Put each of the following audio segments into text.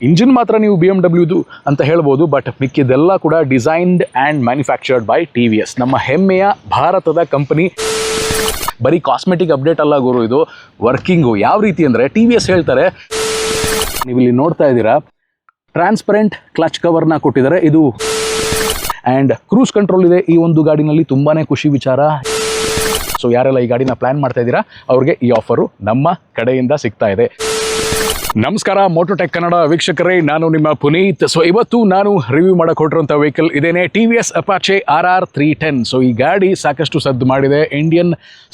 Engine ಮಾತ್ರ ನೀವು B M ಡಬ್ಲ್ಯೂದು ಅಂತ ಹೇಳ್ಬೋದು ಬಟ್ ಮಿಕ್ಕಿದೆಲ್ಲ ಕೂಡ designed and manufactured by T V S ನಮ್ಮ ಹೆಮ್ಮೆಯ ಭಾರತದ ಕಂಪನಿ. ಬರೀ ಕಾಸ್ಮೆಟಿಕ್ ಅಪ್ಡೇಟ್ ಅಲ್ಲ ಗುರು ಇದು. ವರ್ಕಿಂಗು ಯಾವ ರೀತಿ ಅಂದರೆ ಟಿ ವಿ ಎಸ್ ಹೇಳ್ತಾರೆ. ನೀವು ಇಲ್ಲಿ ನೋಡ್ತಾ ಇದ್ದೀರಾ ಟ್ರಾನ್ಸ್ಪರೆಂಟ್ ಕ್ಲಚ್ ಕವರ್ನ ಕೊಟ್ಟಿದ್ದಾರೆ ಇದು. ಆ್ಯಂಡ್ ಕ್ರೂಸ್ ಕಂಟ್ರೋಲ್ ಇದೆ ಈ ಒಂದು ಗಾಡಿನಲ್ಲಿ ತುಂಬಾ ಖುಷಿ ವಿಚಾರ. ಸೊ ಯಾರೆಲ್ಲ ಈ ಗಾಡಿನ ಪ್ಲಾನ್ ಮಾಡ್ತಾ ಇದ್ದೀರಾ, ಅವ್ರಿಗೆ ಈ ಆಫರು ನಮ್ಮ ಕಡೆಯಿಂದ ಸಿಗ್ತಾ ಇದೆ. ನಮಸ್ಕಾರ ಮೋಟೋಟೆಕ್ ಕನ್ನಡ ವೀಕ್ಷಕರೇ, ನಾನು ನಿಮ್ಮ ಪುನೀತ್. ಸೊ ಇವತ್ತು ನಾನು ರಿವ್ಯೂ ಮಾಡಕ್ ಹೊರಟಿರುವಂಥ ವೆಹಿಕಲ್ ಇದೇನೆ T V S Apache R R three ten so ಈ ಗಾಡಿ ಸಾಕಷ್ಟು ಸದ್ದು ಮಾಡಿದೆ. ಇಂಡಿಯನ್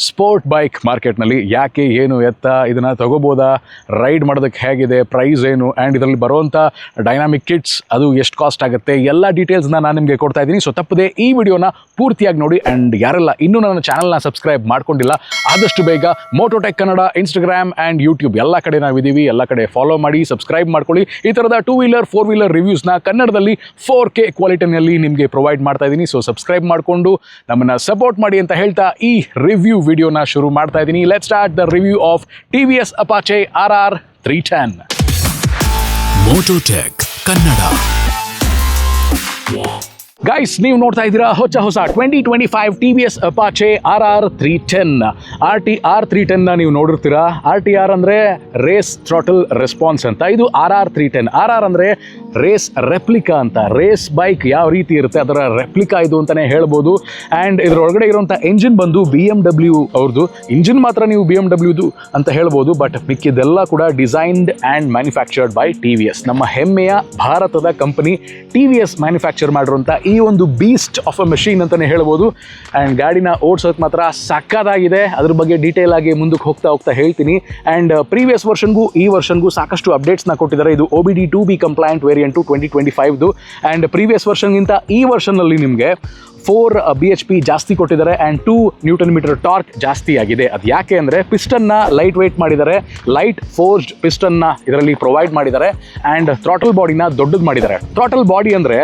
ಸ್ಪೋರ್ಟ್ ಬೈಕ್ ಮಾರ್ಕೆಟ್ನಲ್ಲಿ ಯಾಕೆ, ಏನು ಎತ್ತ, ಇದನ್ನ ತಗೋಬೋದಾ ರೈಡ್ ಮಾಡೋದಕ್ಕೆ ಹೇಗಿದೆ ಪ್ರೈಸ್ ಏನು ಆ್ಯಂಡ್ ಇದರಲ್ಲಿ ಬರುವಂಥ ಡೈನಾಮಿಕ್ ಕಿಟ್ಸ್ ಅದು ಎಷ್ಟು ಕಾಸ್ಟ್ ಆಗುತ್ತೆ, ಎಲ್ಲ ಡೀಟೇಲ್ಸ್ನ ನಾನು ನಿಮಗೆ ಕೊಡ್ತಾ ಇದ್ದೀನಿ. ಸೊ ತಪ್ಪದೆ ಈ ವಿಡಿಯೋನ ಪೂರ್ತಿಯಾಗಿ ನೋಡಿ ಆ್ಯಂಡ್ ಯಾರೆಲ್ಲ ಇನ್ನೂ ನನ್ನ ಚಾನಲ್ನ ಸಬ್ಸ್ಕ್ರೈಬ್ ಮಾಡ್ಕೊಂಡಿಲ್ಲ, ಆದಷ್ಟು ಬೇಗ Mototech Kannada Instagram and YouTube ಎಲ್ಲ ಕಡೆ ನಾವಿದ್ದೀವಿ, ಎಲ್ಲ ಕಡೆ ಫಾಲೋ ಮಾಡಿ ಸಬ್ಸ್ಕ್ರೈಬ್ ಮಾಡ್ಕೊಳ್ಳಿ. ಈ ಥರದ ಟೂ ವೀಲರ್ ಫೋರ್ ವೀಲರ್ ರಿವ್ಯೂಸ್ನ ಕನ್ನಡದಲ್ಲಿ ಫೋರ್ ಕೆ ಕ್ವಾಲಿಟಿನಲ್ಲಿ ನಿಮಗೆ ಪ್ರೊವೈಡ್ ಮಾಡ್ತಾ ಇದ್ದೀನಿ ಸೊ ಸಬ್ಸ್ಕ್ರೈಬ್ ಮಾಡಿಕೊಂಡು ನಮ್ಮನ್ನು ಸಪೋರ್ಟ್ ಮಾಡಿ ಅಂತ ಹೇಳ್ತಾ ಈ ರಿವ್ಯೂ ವಿಡಿಯೋನ ಶುರು ಮಾಡ್ತಾ ಇದ್ದೀನಿ let start the review of T V S Apache R R three ten Mototech Kannada guys ನೀವು ನೋಡ್ತಾ ಇದ್ದೀರಾ ಹೊಸ ಹೊಸ twenty twenty five T V S Apache R R three ten R T R three ಟೆನ್ನ ನೀವು ನೋಡಿರ್ತೀರಾ? R T R ಅಂದರೆ race throttle response ಅಂತ. ಇದು R R three ten R R ಅಂದರೆ ರೇಸ್ ರೆಪ್ಲಿಕಾ ಅಂತ. ರೇಸ್ ಬೈಕ್ ಯಾವ ರೀತಿ ಇರುತ್ತೆ, ಅದರ ರೆಪ್ಲಿಕಾ ಇದು ಅಂತಲೇ ಹೇಳ್ಬೋದು. ಆ್ಯಂಡ್ ಇದರೊಳಗಡೆ ಇರುವಂಥ ಎಂಜಿನ್ ಬಂದು ಬಿ ಎಂ ಡಬ್ಲ್ಯೂ ಅವ್ರದ್ದು ಇಂಜಿನ್ ಮಾತ್ರ ನೀವು ಬಿ ಎಂ ಡಬ್ಲ್ಯೂದು ಅಂತ ಹೇಳ್ಬೋದು ಬಟ್ ಮಿಕ್ಕಿದೆಲ್ಲ ಕೂಡ designed and manufactured by T V S ನಮ್ಮ ಹೆಮ್ಮೆಯ ಭಾರತದ company T V S manufacture ಮಾಡಿರುವಂಥ ಒಂದು ಬೀಸ್ಟ್ ಆಫ್ ಅ ಮಷೀನ್ ಅಂತಲೇ ಹೇಳ್ಬೋದು. ಆ್ಯಂಡ್ ಗಾಡಿನ ಓಡಿಸೋಕೆ ಮಾತ್ರ ಸಕ್ಕದಾಗಿದೆ ಅದ್ರ ಬಗ್ಗೆ ಡೀಟೇಲ್ ಆಗಿ ಮುಂದಕ್ಕೆ ಹೋಗ್ತಾ ಹೋಗ್ತಾ ಹೇಳ್ತೀನಿ. ಆ್ಯಂಡ್ ಪ್ರೀವಿಯಸ್ ವರ್ಷನ್ಗೂ ಈ ವರ್ಷನ್ಗೂ ಸಾಕಷ್ಟು ಅಪ್ಡೇಟ್ಸ್ನ ಕೊಟ್ಟಿದ್ದಾರೆ. ಇದು O B D two B complaint variant twenty twenty ಫೈವ್ದು and previous ವರ್ಷನ್ಗಿಂತ ಈ ವರ್ಷನಲ್ಲಿ ನಿಮಗೆ ಫೋರ್ ಬಿ ಎಚ್ ಪಿ ಜಾಸ್ತಿ ಕೊಟ್ಟಿದ್ದಾರೆ and two newton metre torque ಜಾಸ್ತಿ ಆಗಿದೆ. ಅದು ಯಾಕೆ ಅಂದರೆ ಪಿಸ್ಟನ್ನ ಲೈಟ್ ವೆಯ್ಟ್ ಮಾಡಿದ್ದಾರೆ. ಲೈಟ್ ಫೋರ್ಸ್ಡ್ ಪಿಸ್ಟನ್ನ ಇದರಲ್ಲಿ ಪ್ರೊವೈಡ್ ಮಾಡಿದ್ದಾರೆ ಆ್ಯಂಡ್ ಥ್ರಾಟಲ್ ಬಾಡಿನ ದೊಡ್ಡದು ಮಾಡಿದ್ದಾರೆ. ಥ್ರಾಟಲ್ ಬಾಡಿ ಅಂದರೆ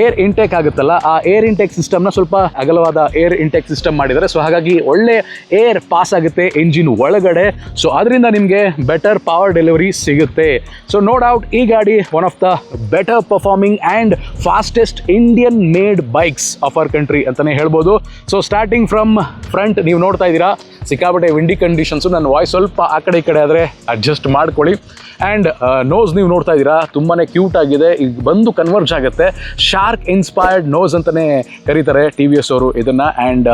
ಏರ್ ಇಂಟೇಕ್ ಆಗುತ್ತಲ್ಲ, ಆ ಏರ್ ಇಂಟೇಕ್ ಸಿಸ್ಟಮ್ನ ಸ್ವಲ್ಪ ಅಗಲವಾದ ಏರ್ ಇಂಟೇಕ್ ಸಿಸ್ಟಮ್ ಮಾಡಿದ್ದಾರೆ. ಸೊ ಹಾಗಾಗಿ ಒಳ್ಳೆ ಏರ್ ಪಾಸ್ ಆಗುತ್ತೆ ಎಂಜಿನ್ ಒಳಗಡೆ. ಸೊ ಅದರಿಂದ ನಿಮಗೆ ಬೆಟರ್ ಪವರ್ ಡೆಲಿವರಿ ಸಿಗುತ್ತೆ. ಸೊ ನೋ ಡೌಟ್ ಈ ಗಾಡಿ one of the better performing and fastest Indian made bikes of our country ಅಂತಲೇ ಹೇಳ್ಬೋದು. ಸೊ ಸ್ಟಾರ್ಟಿಂಗ್ ಫ್ರಮ್ ಫ್ರಂಟ್ ನೀವು ನೋಡ್ತಾ ಇದ್ದೀರಾ, ಸಿಕ್ಕಾಪಟ್ಟೆ ವಿಂಡಿ ಕಂಡೀಷನ್ಸು ನನ್ನ ವಾಯ್ಸ್ ಸ್ವಲ್ಪ ಆ ಕಡೆ ಈ ಕಡೆ ಆದರೆ ಅಡ್ಜಸ್ಟ್ ಮಾಡ್ಕೊಳ್ಳಿ. ಆ್ಯಂಡ್ ನೋಸ್ ನೀವು ನೋಡ್ತಾ ಇದ್ದೀರಾ ತುಂಬಾ ಕ್ಯೂಟ್ ಆಗಿದೆ. ಈಗ ಬಂದು ಕನ್ವರ್ಜ್ ಆಗುತ್ತೆ. ಶಾರ್ಕ್ ಇನ್ಸ್ಪೈರ್ಡ್ ನೋಸ್ ಅಂತಲೇ ಕರೀತಾರೆ ಟಿ ವಿ ಎಸ್ ಅವರು ಇದನ್ನು. And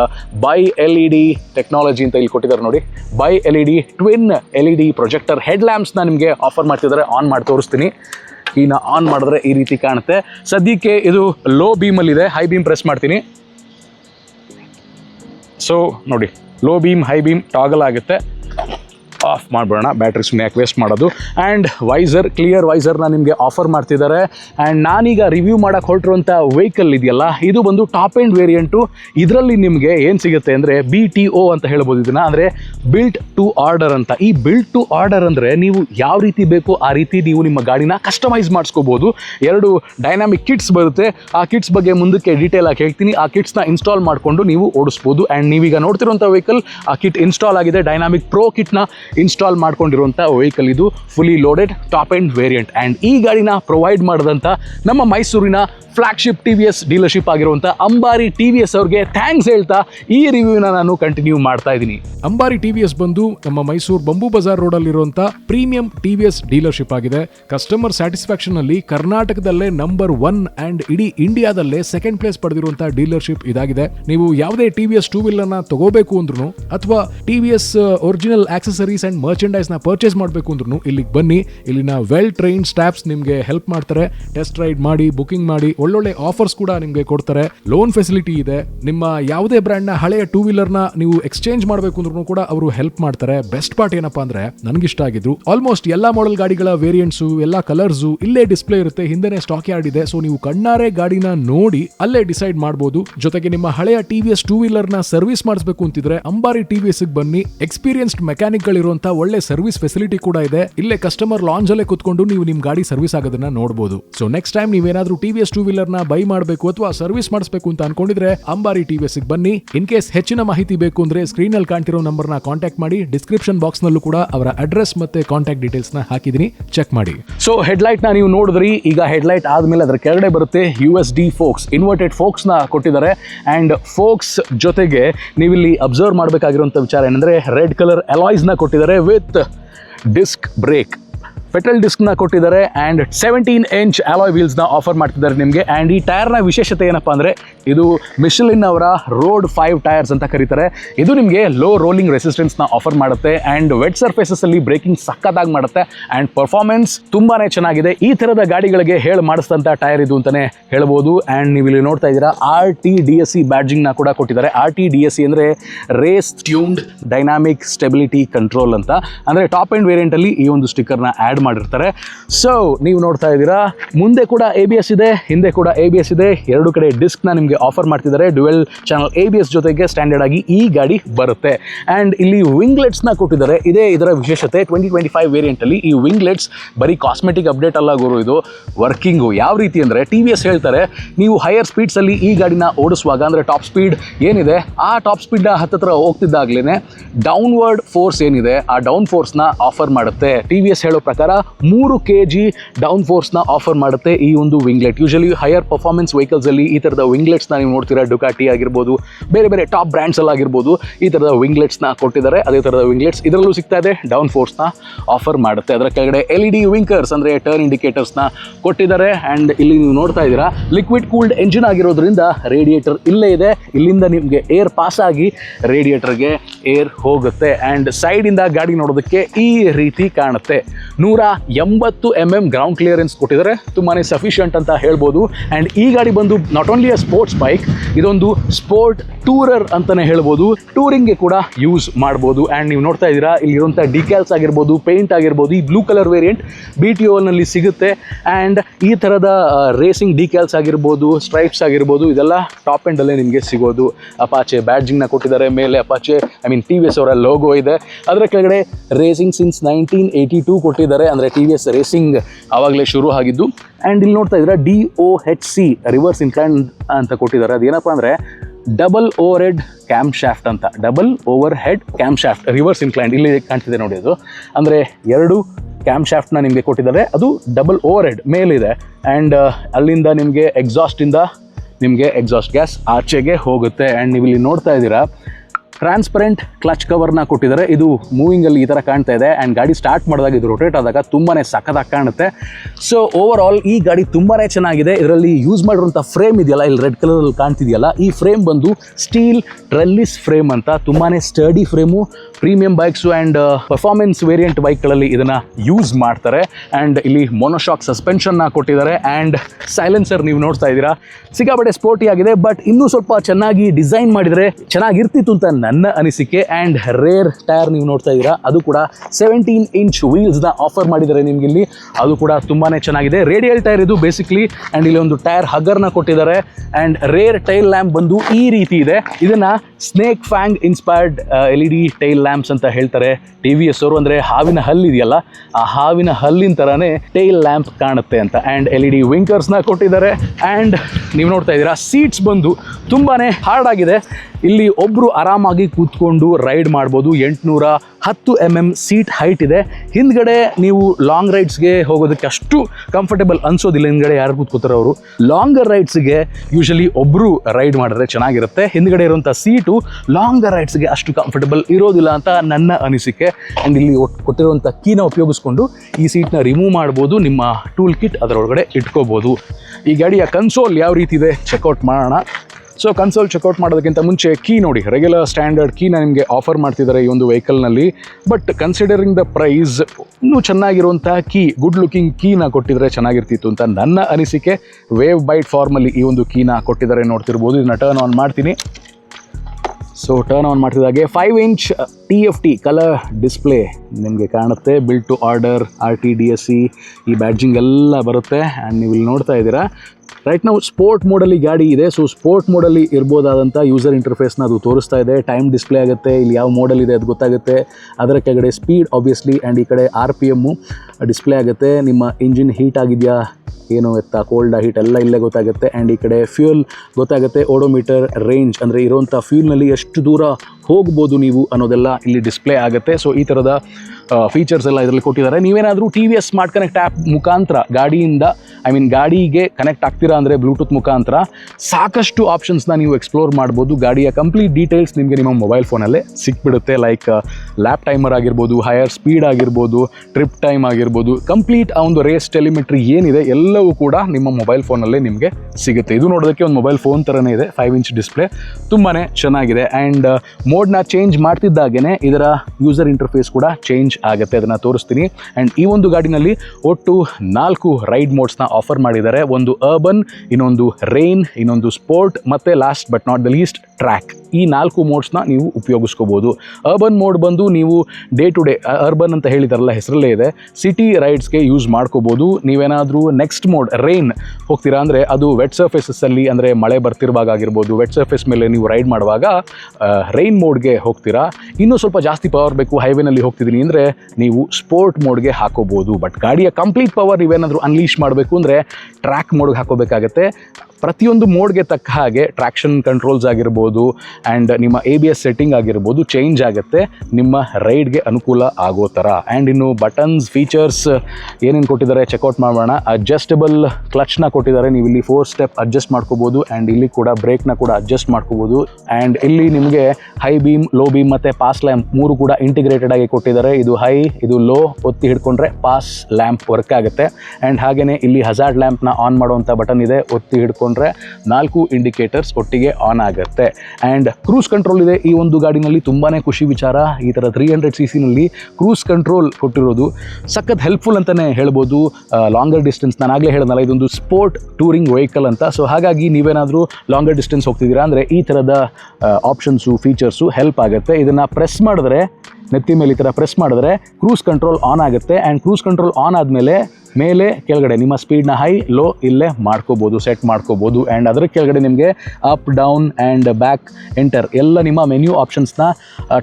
bi L E D technology ಅಂತ ಇಲ್ಲಿ ಕೊಟ್ಟಿದ್ದಾರೆ ನೋಡಿ. Bi L E D twin L E D projector head ಲ್ಯಾಂಪ್ಸ್ನ ನಿಮಗೆ ಆಫರ್ ಮಾಡ್ತಿದ್ದಾರೆ. ಆನ್ ಮಾಡಿ ತೋರಿಸ್ತೀನಿ. ಈನ ಆನ್ ಮಾಡಿದ್ರೆ ಈ ರೀತಿ ಕಾಣುತ್ತೆ. ಸದ್ಯಕ್ಕೆ ಇದು ಲೋ ಬೀಮಲ್ಲಿದೆ ಹೈ ಬೀಮ್ ಪ್ರೆಸ್ ಮಾಡ್ತೀನಿ. ಸೊ ನೋಡಿ low beam high beam toggle ಆಗುತ್ತೆ. ಆಫ್ ಮಾಡಿಬಿಡೋಣ. ಬ್ಯಾಟ್ರಿ ಸುಮ್ಮನೆ ಯಾಕೆ ವೇಸ್ಟ್ ಮಾಡೋದು? ಆ್ಯಂಡ್ ವೈಸರ್ ಕ್ಲಿಯರ್ ವೈಸರ್ನ ನಿಮಗೆ ಆಫರ್ ಮಾಡ್ತಿದ್ದಾರೆ. ಆ್ಯಂಡ್ ನಾನೀಗ ರಿವ್ಯೂ ಮಾಡೋಕ್ಕೆ ಹೊರಟಿರುವಂಥ ವೆಹಿಕಲ್ ಇದೆಯಲ್ಲ, ಇದು ಬಂದು ಟಾಪ್ ಆ್ಯಂಡ್ ವೇರಿಯಂಟು ಇದರಲ್ಲಿ ನಿಮಗೆ ಏನು ಸಿಗುತ್ತೆ ಅಂದರೆ ಬಿ ಟಿ ಒ ಅಂತ ಹೇಳ್ಬೋದು ಇದನ್ನು. ಅಂದರೆ ಬಿಲ್ಟ್ ಟು ಆರ್ಡರ್ ಅಂತ. ಈ ಬಿಲ್ಟ್ ಟು ಆರ್ಡರ್ ಅಂದರೆ ನೀವು ಯಾವ ರೀತಿ ಬೇಕು ಆ ರೀತಿ ನೀವು ನಿಮ್ಮ ಗಾಡಿನ ಕಸ್ಟಮೈಸ್ ಮಾಡಿಸ್ಕೋಬೋದು. ಎರಡು ಡೈನಾಮಿಕ್ ಕಿಟ್ಸ್ ಬರುತ್ತೆ. ಆ ಕಿಟ್ಸ್ ಬಗ್ಗೆ ಮುಂದಕ್ಕೆ ಡೀಟೇಲ್ ಆಗಿ ಹೇಳ್ತೀನಿ. ಆ ಕಿಟ್ಸ್ನ ಇನ್ಸ್ಟಾಲ್ ಮಾಡಿಕೊಂಡು ನೀವು ಓಡಿಸ್ಬೋದು. ಆ್ಯಂಡ್ ನೀವೀಗ ನೋಡ್ತಿರುವಂಥ ವೆಹಿಕಲ್ ಆ ಕಿಟ್ ಇನ್ಸ್ಟಾಲ್ ಆಗಿದೆ. ಡೈನಾಮಿಕ್ ಪ್ರೋ ಕಿಟ್ನ ಇನ್ಸ್ಟಾಲ್ ಮಾಡ್ಕೊಂಡಿರುವಂಥ ವೆಹಿಕಲ್ ಇದು fully loaded top and variant and ಈ ಗಾಡಿನ ಪ್ರೊವೈಡ್ ಮಾಡಿದಂಥ ನಮ್ಮ ಮೈಸೂರಿನ flagship T V S dealership ಆಗಿರುವಂಥ ಅಂಬಾರಿ ಟಿ ವಿ ಎಸ್ ಅವ್ರಿಗೆ ಥ್ಯಾಂಕ್ಸ್ ಹೇಳ್ತಾ ಈ ರಿವ್ಯೂನ ನಾನು ಕಂಟಿನ್ಯೂ ಮಾಡ್ತಾ ಇದ್ದೀನಿ. ಅಂಬಾರಿ ಟಿವಿಎಸ್ ಬಂದು ನಮ್ಮ Mysuru Bamboo Bazaar road T premium S dealership ಆಗಿದೆ. ಕಸ್ಟಮರ್ ಸ್ಯಾಟಿಸ್ಫ್ಯಾಕ್ಷನ್ ಅಲ್ಲಿ ಕರ್ನಾಟಕದಲ್ಲೇ ನಂಬರ್ ಒನ್ ಅಂಡ್ ಇಡೀ ಇಂಡಿಯಾದಲ್ಲೇ ಸೆಕೆಂಡ್ ಪ್ಲೇಸ್ ಪಡೆದಿರುವಂಥ ಡೀಲರ್ಶಿಪ್ ಇದಾಗಿದೆ. ನೀವು ಯಾವುದೇ ಟಿ ವಿ ಎಸ್ ಟೂ ವೀಲರ್ನ ತಗೋಬೇಕು ಅಂದ್ರೂ ಅಥವಾ T V S original accessories and ಮರ್ಚೆಂಡೈಸ್ನ purchase ಮಾಡಬೇಕು ಅಂದ್ರೂ ಇಲ್ಲಿಗೆ ಬನ್ನಿ. ಇಲ್ಲಿನ ವೆಲ್ ಟ್ರೈನ್ ಸ್ಟಾಫ್ಸ್ ನಿಮಗೆ ಹೆಲ್ಪ್ ಮಾಡ್ತಾರೆ. ಟೆಸ್ಟ್ ರೈಡ್ ಮಾಡಿ ಬುಕಿಂಗ್ ಮಾಡಿ, ಒಳ್ಳೊಳ್ಳೆ ಆಫರ್ಸ್ ಕೂಡ ನಿಮಗೆ ಕೊಡ್ತಾರೆ. ಲೋನ್ ಫೆಸಿಲಿಟಿ ಇದೆ. ನಿಮ್ಮ ಯಾವುದೇ ಬ್ರ್ಯಾಂಡ್ನ ಹಳೆಯ ಟೂ ವೀಲರ್ನ ನೀವು ಎಕ್ಸ್ಚೇಂಜ್ ಮಾಡಬೇಕು ಅಂದ್ರೂ ಕೂಡ ಅವರು ಹೆಲ್ಪ್ ಮಾಡ್ತಾರೆ. ಬೆಸ್ಟ್ ಪಾರ್ಟ್ ಏನಪ್ಪಾ ಅಂದ್ರೆ ನನಗಿಷ್ಟ ಆಗಿದ್ರು. ಆಲ್ಮೋಸ್ಟ್ ಎಲ್ಲ ಮಾಡೆಲ್ ಗಾಡಿಗಳ ವೇರಿಯಂಟ್ಸ್ ಎಲ್ಲ ಕಲರ್ಸ್ ಇಲ್ಲೇ ಡಿಸ್ಪ್ಲೇ ಇರುತ್ತೆ. ಹಿಂದೆನೆ ಸ್ಟಾಕ್ ಯಾರ್ಡ್ ಇದೆ. ಸೊ ನೀವು ಕಣ್ಣಾರೆ ಗಾಡಿನ ನೋಡಿ ಅಲ್ಲೇ ಡಿಸೈಡ್ ಮಾಡಬಹುದು ಜೊತೆಗೆ ನಿಮ್ಮ ಹಳೆಯ ಟಿವಿಎಸ್ ಟೂ ವೀಲರ್ನ ಸರ್ವಿಸ್ ಮಾಡಿಸಬೇಕು ಅಂತಿದ್ರೆ ಅಂಬಾರಿ ಟಿವಿಎಸ್ ಬನ್ನಿ. ಎಕ್ಸ್ಪೀರಿಯನ್ಸ್ಡ್ ಮೆಕ್ಯಾನಿಕ್ ಗಳಿರುವಂತ ಇರುವಂತ ಒಳ್ಳೆ ಸರ್ವಿಸ್ ಫೆಸಿಲಿಟಿ ಕೂಡ ಇದೆ. ಇಲ್ಲೇ ಕಸ್ಟಮರ್ ಲಾಂಜ್ ಅಲ್ಲೇ ಕುತ್ಕೊಂಡು ನೀವು ನಿಮ್ ಗಾಡಿ ಸರ್ವಿಸ್ ಆಗೋದನ್ನ ನೋಡಬಹುದು ಸೊ ನೆಕ್ಸ್ಟ್ ಟೈಮ್ ನೀವೇನಾದ್ರೂ ಟಿ ವಿ ಎಸ್ ಟೂ ವೀಲರ್ನ ಬೈ ಮಾಡಬೇಕು ಅಥವಾ ಸರ್ವಿಸ್ ಮಾಡಿಸಬೇಕು ಅಂತ ಅನ್ಕೊಂಡಿದ್ರೆ ಅಂಬಾರಿ ಟಿವಿಎಸ್ ಬನ್ನಿ. ಇನ್ ಕೇಸ್ ಹೆಚ್ಚಿನ ಮಾಹಿತಿ ಬೇಕು ಅಂದ್ರೆ ಸ್ಕ್ರೀನ್ ಅಲ್ಲಿ ಕಾಣ್ತಿರೋ ನಂಬರ್ನ ಕಾಂಟ್ಯಾಕ್ಟ್ ಮಾಡಿ. ಡಿಸ್ಕ್ರಿಪ್ಷನ್ ಬಾಕ್ಸ್ ನಲ್ಲೂ ಕೂಡ ಅವರ ಅಡ್ರೆಸ್ ಮತ್ತೆ ಕಾಂಟ್ಯಾಕ್ಟ್ ಡೀಟೇಲ್ಸ್ನ ಹಾಕಿದೀನಿ ಚೆಕ್ ಮಾಡಿ. ಸೊ ನ ನೀವು ನೋಡಿದ್ರಿ. ಈಗ ಹೆಡ್ಲೈಟ್ ಆದ್ಮೇಲೆ ಅದರ ಕೆಳಗಡೆ ಬರುತ್ತೆ U S D forks inverted ಫೋಕ್ಸ್ನ ಕೊಟ್ಟಿದ್ದಾರೆ. ಅಂಡ್ ಫೋಕ್ಸ್ ಜೊತೆಗೆ ನೀವಿಲ್ಲಿ ಅಬ್ಸರ್ವ್ ಮಾಡಬೇಕಾಗಿರುವಂತ ವಿಚಾರ ಏನಂದ್ರೆ ರೆಡ್ ಕಲರ್ ಅಲಾಯ್ಸ್ನ ಕೊಟ್ಟಿದ್ದಾರೆ. With disc brake. ಪೆಟ್ರೋಲ್ ಡಿಸ್ಕ್ನ ಕೊಟ್ಟಿದ್ದಾರೆ ಆ್ಯಂಡ್ ಸೆವೆಂಟೀನ್ ಇಂಚ್ ಅಲಾಯ್ ವೀಲ್ಸ್ನ ಆಫರ್ ಮಾಡ್ತಿದ್ದಾರೆ ನಿಮಗೆ. ಆ್ಯಂಡ್ ಈ ಟೈರ್ನ ವಿಶೇಷತೆ ಏನಪ್ಪ ಅಂದರೆ, ಇದು ಮಿಶಲಿನ್ ಅವರ ರೋಡ್ ಫೈವ್ ಟೈರ್ಸ್ ಅಂತ ಕರೀತಾರೆ. ಇದು ನಿಮಗೆ ಲೋ ರೋಲಿಂಗ್ ರೆಸಿಸ್ಟೆನ್ಸ್ನ ಆಫರ್ ಮಾಡುತ್ತೆ. ಆ್ಯಂಡ್ ವೆಟ್ ಸರ್ಫೇಸಲ್ಲಿ ಬ್ರೇಕಿಂಗ್ ಸಕ್ಕತ್ತಾಗಿ ಮಾಡುತ್ತೆ. ಆ್ಯಂಡ್ ಪರ್ಫಾರ್ಮೆನ್ಸ್ ತುಂಬಾ ಚೆನ್ನಾಗಿದೆ. ಈ ಥರದ ಗಾಡಿಗಳಿಗೆ ಹೇಳಿ ಮಾಡಿಸಿದಂಥ ಟೈರ್ ಇದು ಅಂತಲೇ ಹೇಳ್ಬೋದು. ಆ್ಯಂಡ್ ನೀವು ಇಲ್ಲಿ ನೋಡ್ತಾ ಇದ್ದೀರಾ R T D S C ಬ್ಯಾಡ್ಜಿಂಗ್ನ ಕೂಡ ಕೊಟ್ಟಿದ್ದಾರೆ. R T D S C ಅಂದರೆ race tuned dynamic stability control ಅಂತ. ಅಂದರೆ ಟಾಪ್ ಆ್ಯಂಡ್ ವೇರಿಯಂಟಲ್ಲಿ ಈ ಒಂದು ಸ್ಟಿಕ್ಕರ್ನ ಆ್ಯಡ್ ಮಾಡಿರ್ತಾರೆ. ಸೊ ನೀವು ನೋಡ್ತಾ ಇದ್ದೀರಾ, ಮುಂದೆ ಕೂಡ ಎ ಇದೆ, ಹಿಂದೆ ಕೂಡ ಎ ಇದೆ. ಎರಡು ಕಡೆ ಡಿಸ್ಕ್ನ ನಿಮಗೆ ಆಫರ್ ಮಾಡ್ತಿದ್ದಾರೆ. ಡ್ಯುವೆಲ್ ಚಾನಲ್ ಎ ಬಿ ಜೊತೆಗೆ ಸ್ಟ್ಯಾಂಡರ್ಡ್ ಆಗಿ ಈ ಗಾಡಿ ಬರುತ್ತೆ. ಆ್ಯಂಡ್ ಇಲ್ಲಿ ವಿಂಗ್ಲೆಟ್ಸ್ನ ಕೊಟ್ಟಿದ್ದಾರೆ. ಇದೇ ಇದರ ವಿಶೇಷತೆ ಟ್ವೆಂಟಿ ಟ್ವೆಂಟಿ ಫೈವ್ ವೇರಿಯಂಟಲ್ಲಿ ಈ ವಿಂಗ್ಲೆಟ್ಸ್ ಬರೀ ಕಾಸ್ಮೆಟಿಕ್ ಅಪ್ಡೇಟ್ ಅಲ್ಲ ಗುರು ಇದು. ವರ್ಕಿಂಗು ಯಾವ ರೀತಿ ಅಂದರೆ ಟಿ ವಿ ಎಸ್ ಹೇಳ್ತಾರೆ, ನೀವು ಹೈಯರ್ ಸ್ಪೀಡ್ಸಲ್ಲಿ ಈ ಗಾಡಿನ ಓಡಿಸುವಾಗ, ಅಂದರೆ ಟಾಪ್ ಸ್ಪೀಡ್ ಏನಿದೆ, ಆ ಟಾಪ್ ಸ್ಪೀಡ್ನ ಹತ್ತತ್ರ ಹೋಗ್ತಿದ್ದಾಗಲೇ ಡೌನ್ವರ್ಡ್ ಫೋರ್ಸ್ ಏನಿದೆ, ಆ ಡೌನ್ ಫೋರ್ಸ್ನ ಆಫರ್ ಮಾಡುತ್ತೆ. ಟಿ ಹೇಳೋ ಪ್ರಕಾರ ಮೂರು ಕೆ ಜಿ ಡೌನ್ ಫೋರ್ಸ್ನ ಆಫರ್ ಮಾಡುತ್ತೆ ಈ ಒಂದು ವಿಂಗ್ಲೆಟ್ ಯೂಶಲಿ ಹೈಯರ್ ಪರ್ಫಾರ್ಮೆನ್ಸ್ ವೆಹಿಕಲ್ಸಲ್ಲಿ ಈ ಥರದ ವಿಂಗ್ಲೆಟ್ಸ್ನ ನೀವು ನೋಡ್ತೀರಾ ಡುಕಾಟಿ ಆಗಿರ್ಬೋದು, ಬೇರೆ ಬೇರೆ ಟಾಪ್ ಬ್ರ್ಯಾಂಡ್ಸಲ್ಲಿ ಆಗಿರ್ಬೋದು, ಈ ಥರದ ವಿಂಗ್ಲೆಟ್ಸ್ನ ಕೊಟ್ಟಿದ್ದಾರೆ. ಅದೇ ಥರದ ವಿಂಗ್ಲೆಟ್ಸ್ ಇದರಲ್ಲೂ ಸಿಗ್ತಾ ಇದೆ ಡೌನ್ ಫೋರ್ಸ್ನ ಆಫರ್ ಮಾಡುತ್ತೆ. ಅದರ ಕೆಳಗಡೆ ಎಲ್ ಇ ಡಿ ವಿಂಕರ್ಸ್ ಅಂದರೆ ಟರ್ನ್ ಇಂಡಿಕೇಟರ್ಸ್ನ ಕೊಟ್ಟಿದ್ದಾರೆ. ಆ್ಯಂಡ್ ಇಲ್ಲಿ ನೀವು ನೋಡ್ತಾ ಇದ್ದೀರಾ ಲಿಕ್ವಿಡ್ ಕೂಲ್ಡ್ ಎಂಜಿನ್ ಆಗಿರೋದ್ರಿಂದ ರೇಡಿಯೇಟರ್ ಇಲ್ಲೇ ಇದೆ. ಇಲ್ಲಿಂದ ನಿಮಗೆ ಏರ್ ಪಾಸ್ ಆಗಿ ರೇಡಿಯೇಟರ್ಗೆ ಏರ್ ಹೋಗುತ್ತೆ. ಆ್ಯಂಡ್ ಸೈಡಿಂದ ಗಾಡಿ ನೋಡೋದಕ್ಕೆ ಈ ರೀತಿ ಕಾಣುತ್ತೆ. ನೂರ ಎಂಬತ್ತು ಎಂ ಎಂ ಗ್ರೌಂಡ್ ಕ್ಲಿಯರೆನ್ಸ್ ಕೊಟ್ಟಿದ್ದಾರೆ. ತುಂಬಾ ಸಫಿಷಿಯಂಟ್ ಅಂತ ಹೇಳ್ಬೋದು. ಆ್ಯಂಡ್ ಈ ಗಾಡಿ ಬಂದು not only a sports bike ಇದೊಂದು ಸ್ಪೋರ್ಟ್ ಟೂರರ್ ಅಂತಲೇ ಹೇಳ್ಬೋದು. ಟೂರಿಂಗ್ಗೆ ಕೂಡ ಯೂಸ್ ಮಾಡ್ಬೋದು. ಆ್ಯಂಡ್ ನೀವು ನೋಡ್ತಾ ಇದ್ದೀರಾ, ಇಲ್ಲಿರುವಂಥ ಡಿಕ್ಯಾಲ್ಸ್ ಆಗಿರ್ಬೋದು ಪೇಂಟ್ ಆಗಿರ್ಬೋದು, ಈ blue colour variant B T ಓನಲ್ಲಿ ಸಿಗುತ್ತೆ. ಆ್ಯಂಡ್ ಈ ಥರದ ರೇಸಿಂಗ್ ಡಿಕ್ಯಾಲ್ಸ್ ಆಗಿರ್ಬೋದು ಸ್ಟ್ರೈಪ್ಸ್ ಆಗಿರ್ಬೋದು, ಇದೆಲ್ಲ ಟಾಪ್ ಎಂಡಲ್ಲೇ ನಿಮಗೆ ಸಿಗೋದು. ಅಪಾಚೆ ಬ್ಯಾಡ್ಜಿಂಗ್ನ ಕೊಟ್ಟಿದ್ದಾರೆ ಮೇಲೆ. Apache I mean T V S ಅವರ ಲೋಗೋ ಇದೆ. ಅದರ ಕೆಳಗಡೆ racing since nineteen eighty two ಕೊಟ್ಟಿದ್ದಾರೆ. ಅಂದರೆ ಟಿ ವಿ ಎಸ್ ರೇಸಿಂಗ್ ಆವಾಗಲೇ ಶುರು ಆಗಿದ್ದು. ಆ್ಯಂಡ್ ಇಲ್ಲಿ ನೋಡ್ತಾ ಇದ್ದೀರಾ D O H C reverse incline ಅಂತ ಕೊಟ್ಟಿದ್ದಾರೆ. ಅದೇನಪ್ಪ ಅಂದರೆ double overhead camshaft ಅಂತ. Double overhead camshaft reverse inclined ಇಲ್ಲಿ ಕಾಣ್ತಿದೆ ನೋಡಿ ಅದು. ಅಂದರೆ ಎರಡು ಕ್ಯಾಮ್ ಶಾಫ್ಟ್ನ ನಿಮಗೆ ಕೊಟ್ಟಿದ್ದಾರೆ. ಅದು ಡಬಲ್ ಓವರ್ ಹೆಡ್ ಮೇಲಿದೆ ಆ್ಯಂಡ್ ಅಲ್ಲಿಂದ ನಿಮಗೆ ಎಕ್ಸಾಸ್ಟಿಂದ ನಿಮಗೆ ಎಕ್ಸಾಸ್ಟ್ ಗ್ಯಾಸ್ ಆಚೆಗೆ ಹೋಗುತ್ತೆ. ಆ್ಯಂಡ್ ನೀವು ಇಲ್ಲಿ ನೋಡ್ತಾ ಇದ್ದೀರಾ ಟ್ರಾನ್ಸ್ಪರೆಂಟ್ ಕ್ಲಚ್ ಕವರ್ನ ಕೊಟ್ಟಿದ್ದಾರೆ. ಇದು ಮೂವಿಂಗಲ್ಲಿ ಈ ಥರ ಕಾಣ್ತಾ ಇದೆ. ಆ್ಯಂಡ್ ಗಾಡಿ ಸ್ಟಾರ್ಟ್ ಮಾಡಿದಾಗ ಇದು ರೊಟೇಟ್ ಆದಾಗ ತುಂಬಾ ಸಖತ್ತಾಗಿ ಕಾಣುತ್ತೆ. ಸೊ ಓವರ್ ಆಲ್ ಈ ಗಾಡಿ ತುಂಬಾ ಚೆನ್ನಾಗಿದೆ. ಇದರಲ್ಲಿ ಯೂಸ್ ಮಾಡಿರುವಂಥ ಫ್ರೇಮ್ ಇದೆಯಲ್ಲ, ಇಲ್ಲಿ ರೆಡ್ ಕಲರಲ್ಲಿ ಕಾಣ್ತಿದೆಯಲ್ಲ, ಈ ಫ್ರೇಮ್ ಬಂದು ಸ್ಟೀಲ್ ಟ್ರೆಲ್ಲಿಸ್ ಫ್ರೇಮ್ ಅಂತ ತುಂಬಾ sturdy frame premium bikes and performance variant ಬೈಕ್ಗಳಲ್ಲಿ ಇದನ್ನು ಯೂಸ್ ಮಾಡ್ತಾರೆ. ಆ್ಯಂಡ್ ಇಲ್ಲಿ ಮೊನೋಶಾಕ್ ಸಸ್ಪೆನ್ಷನ್ನ ಕೊಟ್ಟಿದ್ದಾರೆ. ಆ್ಯಂಡ್ ಸೈಲೆನ್ಸರ್ ನೀವು ನೋಡ್ತಾ ಇದ್ದೀರಾ. ಸಿಕ್ಕಾಪಟ್ಟೆ ಸ್ಪೋರ್ಟಿ ಆಗಿದೆ ಬಟ್ ಇನ್ನೂ ಸ್ವಲ್ಪ ಚೆನ್ನಾಗಿ ಡಿಸೈನ್ ಮಾಡಿದರೆ ಚೆನ್ನಾಗಿರ್ತಿತ್ತು ಅಂತ ಅನಿಸಿಕೆ ಆ್ಯಂಡ್ ರೇರ್ ಟೈರ್ ನೀವು ನೋಡ್ತಾ ಇದ್ದೀರಾ, ಅದು ಕೂಡ ಸೆವೆಂಟೀನ್ ಇಂಚ್ ವೀಲ್ಸ್ನ ಆಫರ್ ಮಾಡಿದ್ದಾರೆ ನಿಮ್ಗೆ ಇಲ್ಲಿ. ಅದು ಕೂಡ ತುಂಬಾ ಚೆನ್ನಾಗಿದೆ. ರೇಡಿಯಲ್ ಟೈರ್ ಇದು ಬೇಸಿಕ್ಲಿ ಆ್ಯಂಡ್ ಇಲ್ಲಿ ಒಂದು ಟೈರ್ ಹಗರ್ನ ಕೊಟ್ಟಿದ್ದಾರೆ. ಆ್ಯಂಡ್ ರೇರ್ ಟೈಲ್ ಲ್ಯಾಂಪ್ ಬಂದು ಈ ರೀತಿ ಇದೆ. ಇದನ್ನು snake fang inspired L E D tail lamps ಅಂತ ಹೇಳ್ತಾರೆ. ಟಿ ವಿ ಎಸ್ ಅವರು ಅಂದರೆ ಹಾವಿನ ಹಲ್ಲು ಇದೆಯಲ್ಲ, ಆ ಹಾವಿನ ಹಲ್ಲಿನ ಥರನೇ ಟೈಲ್ ಲ್ಯಾಂಪ್ ಕಾಣುತ್ತೆ ಅಂತ. ಆ್ಯಂಡ್ ಎಲ್ ಇ ಡಿ ವಿಂಕರ್ಸ್ನ ಕೊಟ್ಟಿದ್ದಾರೆ. ಆ್ಯಂಡ್ ನೀವು ನೋಡ್ತಾ ಇದ್ದೀರಾ ಸೀಟ್ಸ್ ಬಂದು ತುಂಬಾ ಹಾರ್ಡ್ ಆಗಿದೆ. ಇಲ್ಲಿ ಒಬ್ಬರು ಆರಾಮಾಗಿ ಕೂತ್ಕೊಂಡು ರೈಡ್ ಮಾಡ್ಬೋದು. ಎಂಟುನೂರ ಹತ್ತು ಎಂ ಎಂ ಸೀಟ್ ಹೈಟ್ ಇದೆ. ಹಿಂದ್ಗಡೆ ನೀವು ಲಾಂಗ್ ರೈಡ್ಸ್ಗೆ ಹೋಗೋದಕ್ಕೆ ಅಷ್ಟು ಕಂಫರ್ಟೇಬಲ್ ಅನ್ಸೋದಿಲ್ಲ. ಹಿಂದ್ಗಡೆ ಯಾರು ಕೂತ್ಕೋತಾರೆ ಅವರು? ಲಾಂಗರ್ ರೈಡ್ಸ್ಗೆ ಯೂಶಲಿ ಒಬ್ಬರು ರೈಡ್ ಮಾಡಿದ್ರೆ ಚೆನ್ನಾಗಿರುತ್ತೆ. ಹಿಂದ್ಗಡೆ ಇರುವಂಥ ಸೀಟು ಲಾಂಗರ್ ರೈಡ್ಸ್ಗೆ ಅಷ್ಟು ಕಂಫರ್ಟೇಬಲ್ ಇರೋದಿಲ್ಲ ಅಂತ ನನ್ನ ಅನಿಸಿಕೆ. ಆ್ಯಂಡ್ ಇಲ್ಲಿ ಕೊಟ್ಟಿರುವಂಥ ಕೀನ ಉಪಯೋಗಿಸ್ಕೊಂಡು ಈ ಸೀಟ್ನ ರಿಮೂವ್ ಮಾಡ್ಬೋದು. ನಿಮ್ಮ ಟೂಲ್ ಕಿಟ್ ಅದರೊಳಗಡೆ ಇಟ್ಕೋಬೋದು. ಈ ಗಾಡಿಯ ಕನ್ಸೋಲ್ ಯಾವ ರೀತಿ ಇದೆ? ಚೆಕ್ಔಟ್ ಮಾಡೋಣ. ಸೊ ಕನ್ಸೋಲ್ ಚೆಕ್ಔಟ್ ಮಾಡೋದಕ್ಕಿಂತ ಮುಂಚೆ ಕೀ ನೋಡಿ. ರೆಗ್ಯುಲರ್ ಸ್ಟ್ಯಾಂಡರ್ಡ್ ಕೀನ ನಿಮಗೆ ಆಫರ್ ಮಾಡ್ತಿದ್ದಾರೆ ಈ ಒಂದು ವೆಹಿಕಲ್ನಲ್ಲಿ ಬಟ್ ಕನ್ಸಿಡರಿಂಗ್ ದ ಪ್ರೈಸ್ ಇನ್ನೂ ಚೆನ್ನಾಗಿರುವಂಥ ಕೀ ಗುಡ್ ಲುಕಿಂಗ್ ಕೀನ ಕೊಟ್ಟಿದ್ರೆ ಚೆನ್ನಾಗಿರ್ತಿತ್ತು ಅಂತ ನನ್ನ ಅನಿಸಿಕೆ. ವೇವ್ ಬೈಟ್ ಫಾರ್ಮಲ್ಲಿ ಈ ಒಂದು ಕೀನ ಕೊಟ್ಟಿದ್ದಾರೆ ನೋಡ್ತಿರ್ಬೋದು. ಇದನ್ನ ಟರ್ನ್ ಆನ್ ಮಾಡ್ತೀನಿ. So turn on ಮಾಡ್ತಿದ್ದಾಗೆ five inch T F T colour display ನಿಮಗೆ ಕಾಣುತ್ತೆ. Build to order R T D S C ಈ ಬ್ಯಾಡ್ಜಿಂಗ್ ಎಲ್ಲ ಬರುತ್ತೆ. ಆ್ಯಂಡ್ ನೀವು ಇಲ್ಲಿ ನೋಡ್ತಾ ಇದ್ದೀರಾ ರೈಟ್ ನಾವು ಸ್ಪೋರ್ಟ್ ಮೋಡಲ್ಲಿ ಗಾಡಿ ಇದೆ. ಸೊ ಸ್ಪೋರ್ಟ್ ಮೋಡಲ್ಲಿ ಇರ್ಬೋದಾದಂಥ ಯೂಸರ್ ಇಂಟರ್ಫೇಸ್ನ ಅದು ತೋರಿಸ್ತಾ ಇದೆ. ಟೈಮ್ ಡಿಸ್ಪ್ಲೇ ಆಗುತ್ತೆ. ಇಲ್ಲಿ ಯಾವ ಮೋಡಲ್ ಇದೆ ಅದು ಗೊತ್ತಾಗುತ್ತೆ. ಅದರ ಕೆಳಗಡೆ ಸ್ಪೀಡ್ ಆಬ್ವಿಯಸ್ಲಿ ಆ್ಯಂಡ್ ಈ ಕಡೆ ಆರ್ ಪಿ ಎಮ್ಮು ಡಿಸ್ಪ್ಲೇ ಆಗುತ್ತೆ. ನಿಮ್ಮ ಇಂಜಿನ್ ಹೀಟ್ ಆಗಿದೆಯಾ? ಏನು ಎತ್ತಾ? ಕೋಲ್ಡ್ ಹೀಟ್ ಎಲ್ಲ ಇಲ್ಲೇ ಗೊತ್ತಾಗುತ್ತೆ. ಆ್ಯಂಡ್ ಈ ಕಡೆ ಫ್ಯೂಯಲ್ ಗೊತ್ತಾಗುತ್ತೆ. ಓಡೋಮೀಟರ್ ರೇಂಜ್ ಅಂದರೆ ಇರುವಂಥ ಫ್ಯೂಲ್ನಲ್ಲಿ ಎಷ್ಟು ದೂರ ಹೋಗ್ಬೋದು ನೀವು ಅನ್ನೋದೆಲ್ಲ ಇಲ್ಲಿ ಡಿಸ್ಪ್ಲೇ ಆಗುತ್ತೆ. ಸೊ ಈ ಥರದ ಫೀಚರ್ಸ್ ಎಲ್ಲ ಇದರಲ್ಲಿ ಕೊಟ್ಟಿದ್ದಾರೆ. ನೀವೇನಾದರೂ T V S smart connect app ಮುಖಾಂತರ ಗಾಡಿಯಿಂದ ಐ ಮೀನ್ ಗಾಡಿಗೆ ಕನೆಕ್ಟ್ ಆಗ್ತೀರಾ ಅಂದರೆ ಬ್ಲೂಟೂತ್ ಮುಖಾಂತರ ಸಾಕಷ್ಟು ಆಪ್ಷನ್ಸ್ನ ನೀವು ಎಕ್ಸ್ಪ್ಲೋರ್ ಮಾಡ್ಬೋದು. ಗಾಡಿಯ ಕಂಪ್ಲೀಟ್ ಡೀಟೇಲ್ಸ್ ನಿಮಗೆ ನಿಮ್ಮ ಮೊಬೈಲ್ ಫೋನಲ್ಲೇ ಸಿಕ್ಬಿಡುತ್ತೆ. ಲೈಕ್ ಲ್ಯಾಪ್ ಟೈಮರ್ ಆಗಿರ್ಬೋದು ಹೈಯರ್ ಸ್ಪೀಡ್ ಆಗಿರ್ಬೋದು ಟ್ರಿಪ್ ಟೈಮ್ ಆಗಿರ್ಬೋದು ಕಂಪ್ಲೀಟ್ ಆ ಒಂದು ರೇಸ್ ಟೆಲಿಮೆಟ್ರಿ ಏನಿದೆ ಎಲ್ಲವೂ ಕೂಡ ನಿಮ್ಮ ಮೊಬೈಲ್ ಫೋನಲ್ಲೇ ನಿಮಗೆ ಸಿಗುತ್ತೆ. ಇದು ನೋಡೋದಕ್ಕೆ ಒಂದು ಮೊಬೈಲ್ ಫೋನ್ ಥರನೇ ಇದೆ ಫೈವ್ ಇಂಚ್ ಡಿಸ್ಪ್ಲೇ ತುಂಬಾ ಚೆನ್ನಾಗಿದೆ. ಆ್ಯಂಡ್ ಮೋಡ್ನ ಚೇಂಜ್ ಮಾಡ್ತಿದ್ದಾಗೇ ಇದರ ಯೂಸರ್ ಇಂಟರ್ಫೇಸ್ ಕೂಡ ಚೇಂಜ್ ಆಗುತ್ತೆ. ಅದನ್ನು ತೋರಿಸ್ತೀನಿ. ಆ್ಯಂಡ್ ಈ ಒಂದು ಗಾಡಿನಲ್ಲಿ ಒಟ್ಟು ನಾಲ್ಕು ರೈಡ್ ಮೋಡ್ಸ್ನ ಆಫರ್ ಮಾಡಿದ್ದಾರೆ. ಒಂದು ಅರ್ಬನ್ ಇನ್ನೊಂದು ರೈನ್ ಇನ್ನೊಂದು ಸ್ಪೋರ್ಟ್ ಮತ್ತು last but not the least track ಈ ನಾಲ್ಕು ಮೋಡ್ಸ್ನ ನೀವು ಉಪಯೋಗಿಸ್ಕೋಬೋದು. ಅರ್ಬನ್ ಮೋಡ್ ಬಂದು ನೀವು ಡೇ ಟು ಡೇ ಅರ್ಬನ್ ಅಂತ ಹೇಳಿದಾರಲ್ಲ, ಹೆಸರಲ್ಲೇ ಇದೆ. ಸಿಟಿ ರೈಡ್ಸ್ಗೆ ಯೂಸ್ ಮಾಡ್ಕೋಬೋದು. ನೀವೇನಾದರೂ ನೆಕ್ಸ್ಟ್ ಮೋಡ್ ರೈನ್ ಹೋಗ್ತೀರಾ ಅಂದರೆ ಅದು ವೆಟ್ ಸರ್ಫೇಸಸ್ಸಲ್ಲಿ ಅಂದರೆ ಮಳೆ ಬರ್ತಿರುವಾಗ ಆಗಿರ್ಬೋದು ವೆಟ್ ಸರ್ಫೇಸ್ ಮೇಲೆ ನೀವು ರೈಡ್ ಮಾಡುವಾಗ ರೈನ್ ಮೋಡ್ಗೆ ಹೋಗ್ತೀರಾ. ಇನ್ನೂ ಸ್ವಲ್ಪ ಜಾಸ್ತಿ ಪವರ್ ಬೇಕು ಹೈವೇನಲ್ಲಿ ಹೋಗ್ತಿದ್ದೀನಿ ಅಂದರೆ ನೀವು ಸ್ಪೋರ್ಟ್ ಮೋಡ್ಗೆ ಹಾಕೋಬೋದು. ಬಟ್ ಗಾಡಿಯ ಕಂಪ್ಲೀಟ್ ಪವರ್ ನೀವೇನಾದರೂ ಅನ್ಲೀಶ್ ಮಾಡಬೇಕು ಅಂದರೆ ಟ್ರ್ಯಾಕ್ ಮೋಡ್ಗೆ ಹಾಕೋಬೇಕಾಗತ್ತೆ. ಪ್ರತಿಯೊಂದು ಮೋಡ್ಗೆ ತಕ್ಕ ಹಾಗೆ ಟ್ರ್ಯಾಕ್ಷನ್ ಕಂಟ್ರೋಲ್ಸ್ ಆಗಿರ್ಬೋದು ಆ್ಯಂಡ್ ನಿಮ್ಮ ಎ ಬಿ ಎಸ್ ಸೆಟ್ಟಿಂಗ್ ಆಗಿರ್ಬೋದು ಚೇಂಜ್ ಆಗುತ್ತೆ, ನಿಮ್ಮ ರೈಡ್ಗೆ ಅನುಕೂಲ ಆಗೋ ಥರ ಆ್ಯಂಡ್ ಇನ್ನು ಬಟನ್ಸ್ ಫೀಚರ್ಸ್ ಏನೇನು ಕೊಟ್ಟಿದ್ದಾರೆ ಚೆಕ್ಔಟ್ ಮಾಡೋಣ. ಅಡ್ಜಸ್ಟಬಲ್ ಕ್ಲಚ್ನ ಕೊಟ್ಟಿದ್ದಾರೆ, ನೀವು ಇಲ್ಲಿ ಫೋರ್ ಸ್ಟೆಪ್ ಅಡ್ಜಸ್ಟ್ ಮಾಡ್ಕೋಬೋದು ಆ್ಯಂಡ್ ಇಲ್ಲಿ ಕೂಡ ಬ್ರೇಕ್ನ ಕೂಡ ಅಡ್ಜಸ್ಟ್ ಮಾಡ್ಕೋಬೋದು. ಆ್ಯಂಡ್ ಇಲ್ಲಿ ನಿಮಗೆ ಹೈ ಬೀಮ್ ಲೋ ಬೀಮ್ ಮತ್ತು ಪಾಸ್ ಲ್ಯಾಂಪ್ ಮೂರು ಕೂಡ ಇಂಟಿಗ್ರೇಟೆಡ್ ಆಗಿ ಕೊಟ್ಟಿದ್ದಾರೆ. ಇದು ಹೈ ಇದು ಲೋ ಒತ್ತಿ ಹಿಡ್ಕೊಂಡ್ರೆ ಪಾಸ್ ಲ್ಯಾಂಪ್ ವರ್ಕ್ ಆಗುತ್ತೆ. ಆ್ಯಂಡ್ ಹಾಗೆಯೇ ಇಲ್ಲಿ ಹಜಾರ್ಡ್ ಲ್ಯಾಂಪ್ನ ಆನ್ ಮಾಡುವಂಥ ಬಟನ್ ಇದೆ, ಒತ್ತಿ ಹಿಡ್ಕೊಂಡ್ರೆ ನಾಲ್ಕು ಇಂಡಿಕೇಟರ್ಸ್ ಒಟ್ಟಿಗೆ ಆನ್ ಆಗುತ್ತೆ. ಆ್ಯಂಡ್ ಕ್ರೂಸ್ ಕಂಟ್ರೋಲ್ ಇದೆ ಈ ಒಂದು ಗಾಡಿನಲ್ಲಿ ತುಂಬಾ ಖುಷಿ ವಿಚಾರ. ಈ ಥರ ತ್ರೀ ಹಂಡ್ರೆಡ್ ಸಿ ಸಿನಲ್ಲಿ ಕ್ರೂಸ್ ಕಂಟ್ರೋಲ್ ಕೊಟ್ಟಿರೋದು. ಸಖತ್ ಹೆಲ್ಪ್ಫುಲ್ ಅಂತಲೇ ಹೇಳ್ಬೋದು. ಲಾಂಗರ್ ಡಿಸ್ಟೆನ್ಸ್ ನಾನು ಆಗಲೇ ಹೇಳಿದ್ನಲ್ಲ ಇದೊಂದು ಸ್ಪೋರ್ಟ್ ಟೂರಿಂಗ್ ವೆಹಿಕಲ್ ಅಂತ. ಸೊ ಹಾಗಾಗಿ ನೀವೇನಾದರೂ ಲಾಂಗರ್ ಡಿಸ್ಟೆನ್ಸ್ ಹೋಗ್ತಿದ್ದೀರಾ ಅಂದರೆ ಈ ಥರದ ಆಪ್ಷನ್ಸು ಫೀಚರ್ಸು ಹೆಲ್ಪ್ ಆಗುತ್ತೆ. ಇದನ್ನು ಪ್ರೆಸ್ ಮಾಡಿದ್ರೆ, ನೆತ್ತಿ ಮೇಲೆ ಈ ಥರ ಪ್ರೆಸ್ ಮಾಡಿದ್ರೆ ಕ್ರೂಸ್ ಕಂಟ್ರೋಲ್ ಆನ್ ಆಗುತ್ತೆ. ಆ್ಯಂಡ್ ಕ್ರೂಸ್ ಕಂಟ್ರೋಲ್ ಆನ್ ಆದಮೇಲೆ ಮೇಲೆ ಕೆಳಗಡೆ ನಿಮ್ಮ ಸ್ಪೀಡ್ನ ಹೈ ಲೋ ಇಲ್ಲೇ ಮಾಡ್ಕೋಬೋದು ಸೆಟ್ ಮಾಡ್ಕೋಬೋದು. ಆ್ಯಂಡ್ ಅದರ ಕೆಳಗಡೆ ನಿಮಗೆ up down and back enter ಎಲ್ಲ ನಿಮ್ಮ ಮೆನ್ಯೂ ಆಪ್ಷನ್ಸ್ನ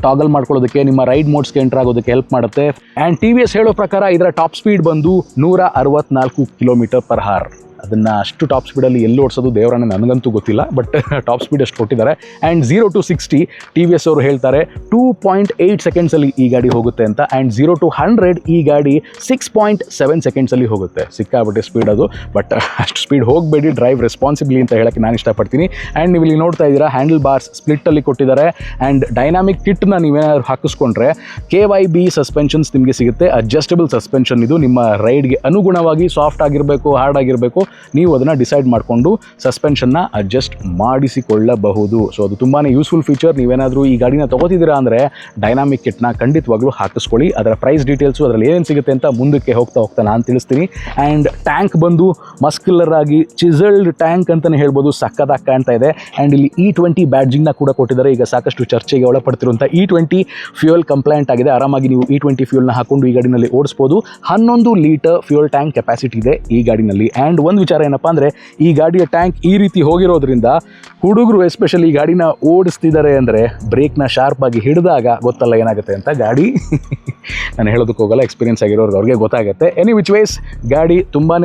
ಟಾಗಲ್ ಮಾಡ್ಕೊಳ್ಳೋದಕ್ಕೆ, ನಿಮ್ಮ ರೈಡ್ ಮೋಡ್ಸ್ಗೆ ಎಂಟರ್ ಆಗೋದಕ್ಕೆ ಹೆಲ್ಪ್ ಮಾಡುತ್ತೆ. ಆ್ಯಂಡ್ ಟಿ ವಿ ಎಸ್ ಹೇಳೋ ಪ್ರಕಾರ ಇದರ ಟಾಪ್ ಸ್ಪೀಡ್ ಬಂದು ನೂರ ಅರವತ್ನಾಲ್ಕು ಕಿಲೋಮೀಟರ್ ಪರ್ ಹಾರ್ ಅದನ್ನು ಅಷ್ಟು ಟಾಪ್ ಸ್ಪೀಡಲ್ಲಿ ಎಲ್ಲಿ ಓಡಿಸೋದು ದೇವರನ್ನ ನನಗಂತೂ ಗೊತ್ತಿಲ್ಲ ಬಟ್ ಟಾಪ್ ಸ್ಪೀಡ್ ಅಷ್ಟು ಕೊಟ್ಟಿದ್ದಾರೆ. And zero to sixty T V S ಅವರು ಹೇಳ್ತಾರೆ ಟೂ ಪಾಯಿಂಟ್ ಏಯ್ಟ್ ಸೆಕೆಂಡ್ಸಲ್ಲಿ ಈ ಗಾಡಿ ಹೋಗುತ್ತೆ ಅಂತ ಆ್ಯಂಡ್ ಝೀರೋ ಟು ಹಂಡ್ರೆಡ್ ಈ ಗಾಡಿ ಸಿಕ್ಸ್ ಪಾಯಿಂಟ್ ಸೆವೆನ್ ಸೆಕೆಂಡ್ಸಲ್ಲಿ ಹೋಗುತ್ತೆ. ಸಿಕ್ಕಾಬಿಟ್ಟೆ ಸ್ಪೀಡ್ ಅದು ಬಟ್ ಅಷ್ಟು ಸ್ಪೀಡ್ ಹೋಗಬೇಡಿ ಡ್ರೈವ್ ರೆಸ್ಪಾನ್ಸಿಬ್ಲಿ ಅಂತ ಹೇಳಕ್ಕೆ ನಾನು ಇಷ್ಟಪಡ್ತೀನಿ. ಆ್ಯಂಡ್ ನೀವು ಇಲ್ಲಿ ನೋಡ್ತಾ ಇದ್ದೀರಾ ಹ್ಯಾಂಡಲ್ ಬಾರ್ಸ್ ಸ್ಪ್ಲಿಟ್ಟಲ್ಲಿ ಕೊಟ್ಟಿದ್ದಾರೆ ಆ್ಯಂಡ್ ಡೈನಾಮಿಕ್ ಕಿಟ್ನ ನೀವೇನಾದ್ರು ಹಾಕಿಸ್ಕೊಂಡ್ರೆ ಕೆ ವೈ ಬಿ ಸಸ್ಪೆನ್ಷನ್ಸ್ ನಿಮಗೆ ಸಿಗುತ್ತೆ ಅಡ್ಜಸ್ಟಬಲ್ ಸಸ್ಪೆನ್ಷನ್ ಇದು ನಿಮ್ಮ ರೈಡ್ಗೆ ಅನುಗುಣವಾಗಿ ಸಾಫ್ಟ್ ಆಗಿರಬೇಕು ಹಾರ್ಡ್ ಆಗಿರಬೇಕು ನೀವು ಅದನ್ನು ಡಿಸೈಡ್ ಮಾಡಿಕೊಂಡು ಸಸ್ಪೆನ್ಷನ್ನ ಅಡ್ಜಸ್ಟ್ ಮಾಡಿಸಿಕೊಳ್ಳಬಹುದು. ಸೊ ಅದು ತುಂಬಾ ಯೂಸ್ಫುಲ್ ಫೀಚರ್ ನೀವೇನಾದರೂ ಈ ಗಾಡಿನ ತೊಗೋತಿದ್ದೀರಾ ಅಂದರೆ ಡೈನಾಮಿಕ್ ಕಿಟ್ನ ಖಂಡಿತವಾಗ್ಲೂ ಹಾಕಿಸ್ಕೊಳ್ಳಿ. ಅದರ ಪ್ರೈಸ್ ಡೀಟೇಲ್ಸು ಅದರಲ್ಲಿ ಏನೇನು ಸಿಗುತ್ತೆ ಅಂತ ಮುಂದಕ್ಕೆ ಹೋಗ್ತಾ ಹೋಗ್ತಾ ನಾನು ತಿಳಿಸ್ತೀನಿ. ಆ್ಯಂಡ್ ಟ್ಯಾಂಕ್ ಬಂದು ಮಸ್ಕ್ಯುಲರ್ ಆಗಿ ಚಿಸಲ್ಡ್ ಟ್ಯಾಂಕ್ ಅಂತಲೇ ಹೇಳ್ಬೋದು. ಸಕ್ಕತ್ತಾಗಿ ಕಾಣ್ತಾ ಇದೆ. ಆ್ಯಂಡ್ ಇಲ್ಲಿ ಇ ಟ್ವೆಂಟಿ ಬ್ಯಾಡ್ಜಿಂಗ್ನ ಕೂಡ ಕೊಟ್ಟಿದ್ದಾರೆ. ಈಗ ಸಾಕಷ್ಟು ಚರ್ಚೆಗೆ ಒಳಪಡ್ತಿರುವಂಥ ಇ ಟ್ವೆಂಟಿ ಫ್ಯೂಯಲ್ ಕಂಪ್ಲೇಂಟ್ ಆಗಿದೆ. ಆರಾಮಾಗಿ ನೀವು ಇ ಟ್ವೆಂಟಿ ಫ್ಯೂಲ್ನ ಹಾಕೊಂಡು ಈ ಗಾಡಿನಲ್ಲಿ ಓಡಿಸ್ಬೋದು. ಹನ್ನೊಂದು ಲೀಟರ್ ಫ್ಯೂಯಲ್ ಟ್ಯಾಂಕ್ ಕೆಪಾಸಿಟಿ ಇದೆ ಈ ಗಾಡಿನಲ್ಲಿ. ಆ್ಯಂಡ್ ಒಂದು ವಿಚಾರ ಏನಪ್ಪ ಅಂದರೆ, ಈ ಗಾಡಿಯ ಟ್ಯಾಂಕ್ ಈ ರೀತಿ ಹೋಗಿರೋದ್ರಿಂದ ಹುಡುಗರು ಎಸ್ಪೆಷಲಿ ಈ ಗಾಡಿನ ಓಡಿಸ್ತಿದ್ದಾರೆ ಅಂದರೆ ಬ್ರೇಕ್ನ ಶಾರ್ಪ್ ಆಗಿ ಹಿಡಿದಾಗ ಗೊತ್ತಲ್ಲ ಏನಾಗುತ್ತೆ ಅಂತ ಗಾಡಿ. ನಾನು ಹೇಳೋದಕ್ಕೆ ಹೋಗಲ್ಲ ಎಕ್ಸ್ಪೀರಿಯನ್ಸ್ ಆಗಿರೋರ್ಗೆ ಅವ್ರಿಗೆ ಗೊತ್ತಾಗುತ್ತೆ. ಎನಿ ವಿಚ್ ವೈಸ್ ಗಾಡಿ ತುಂಬಾ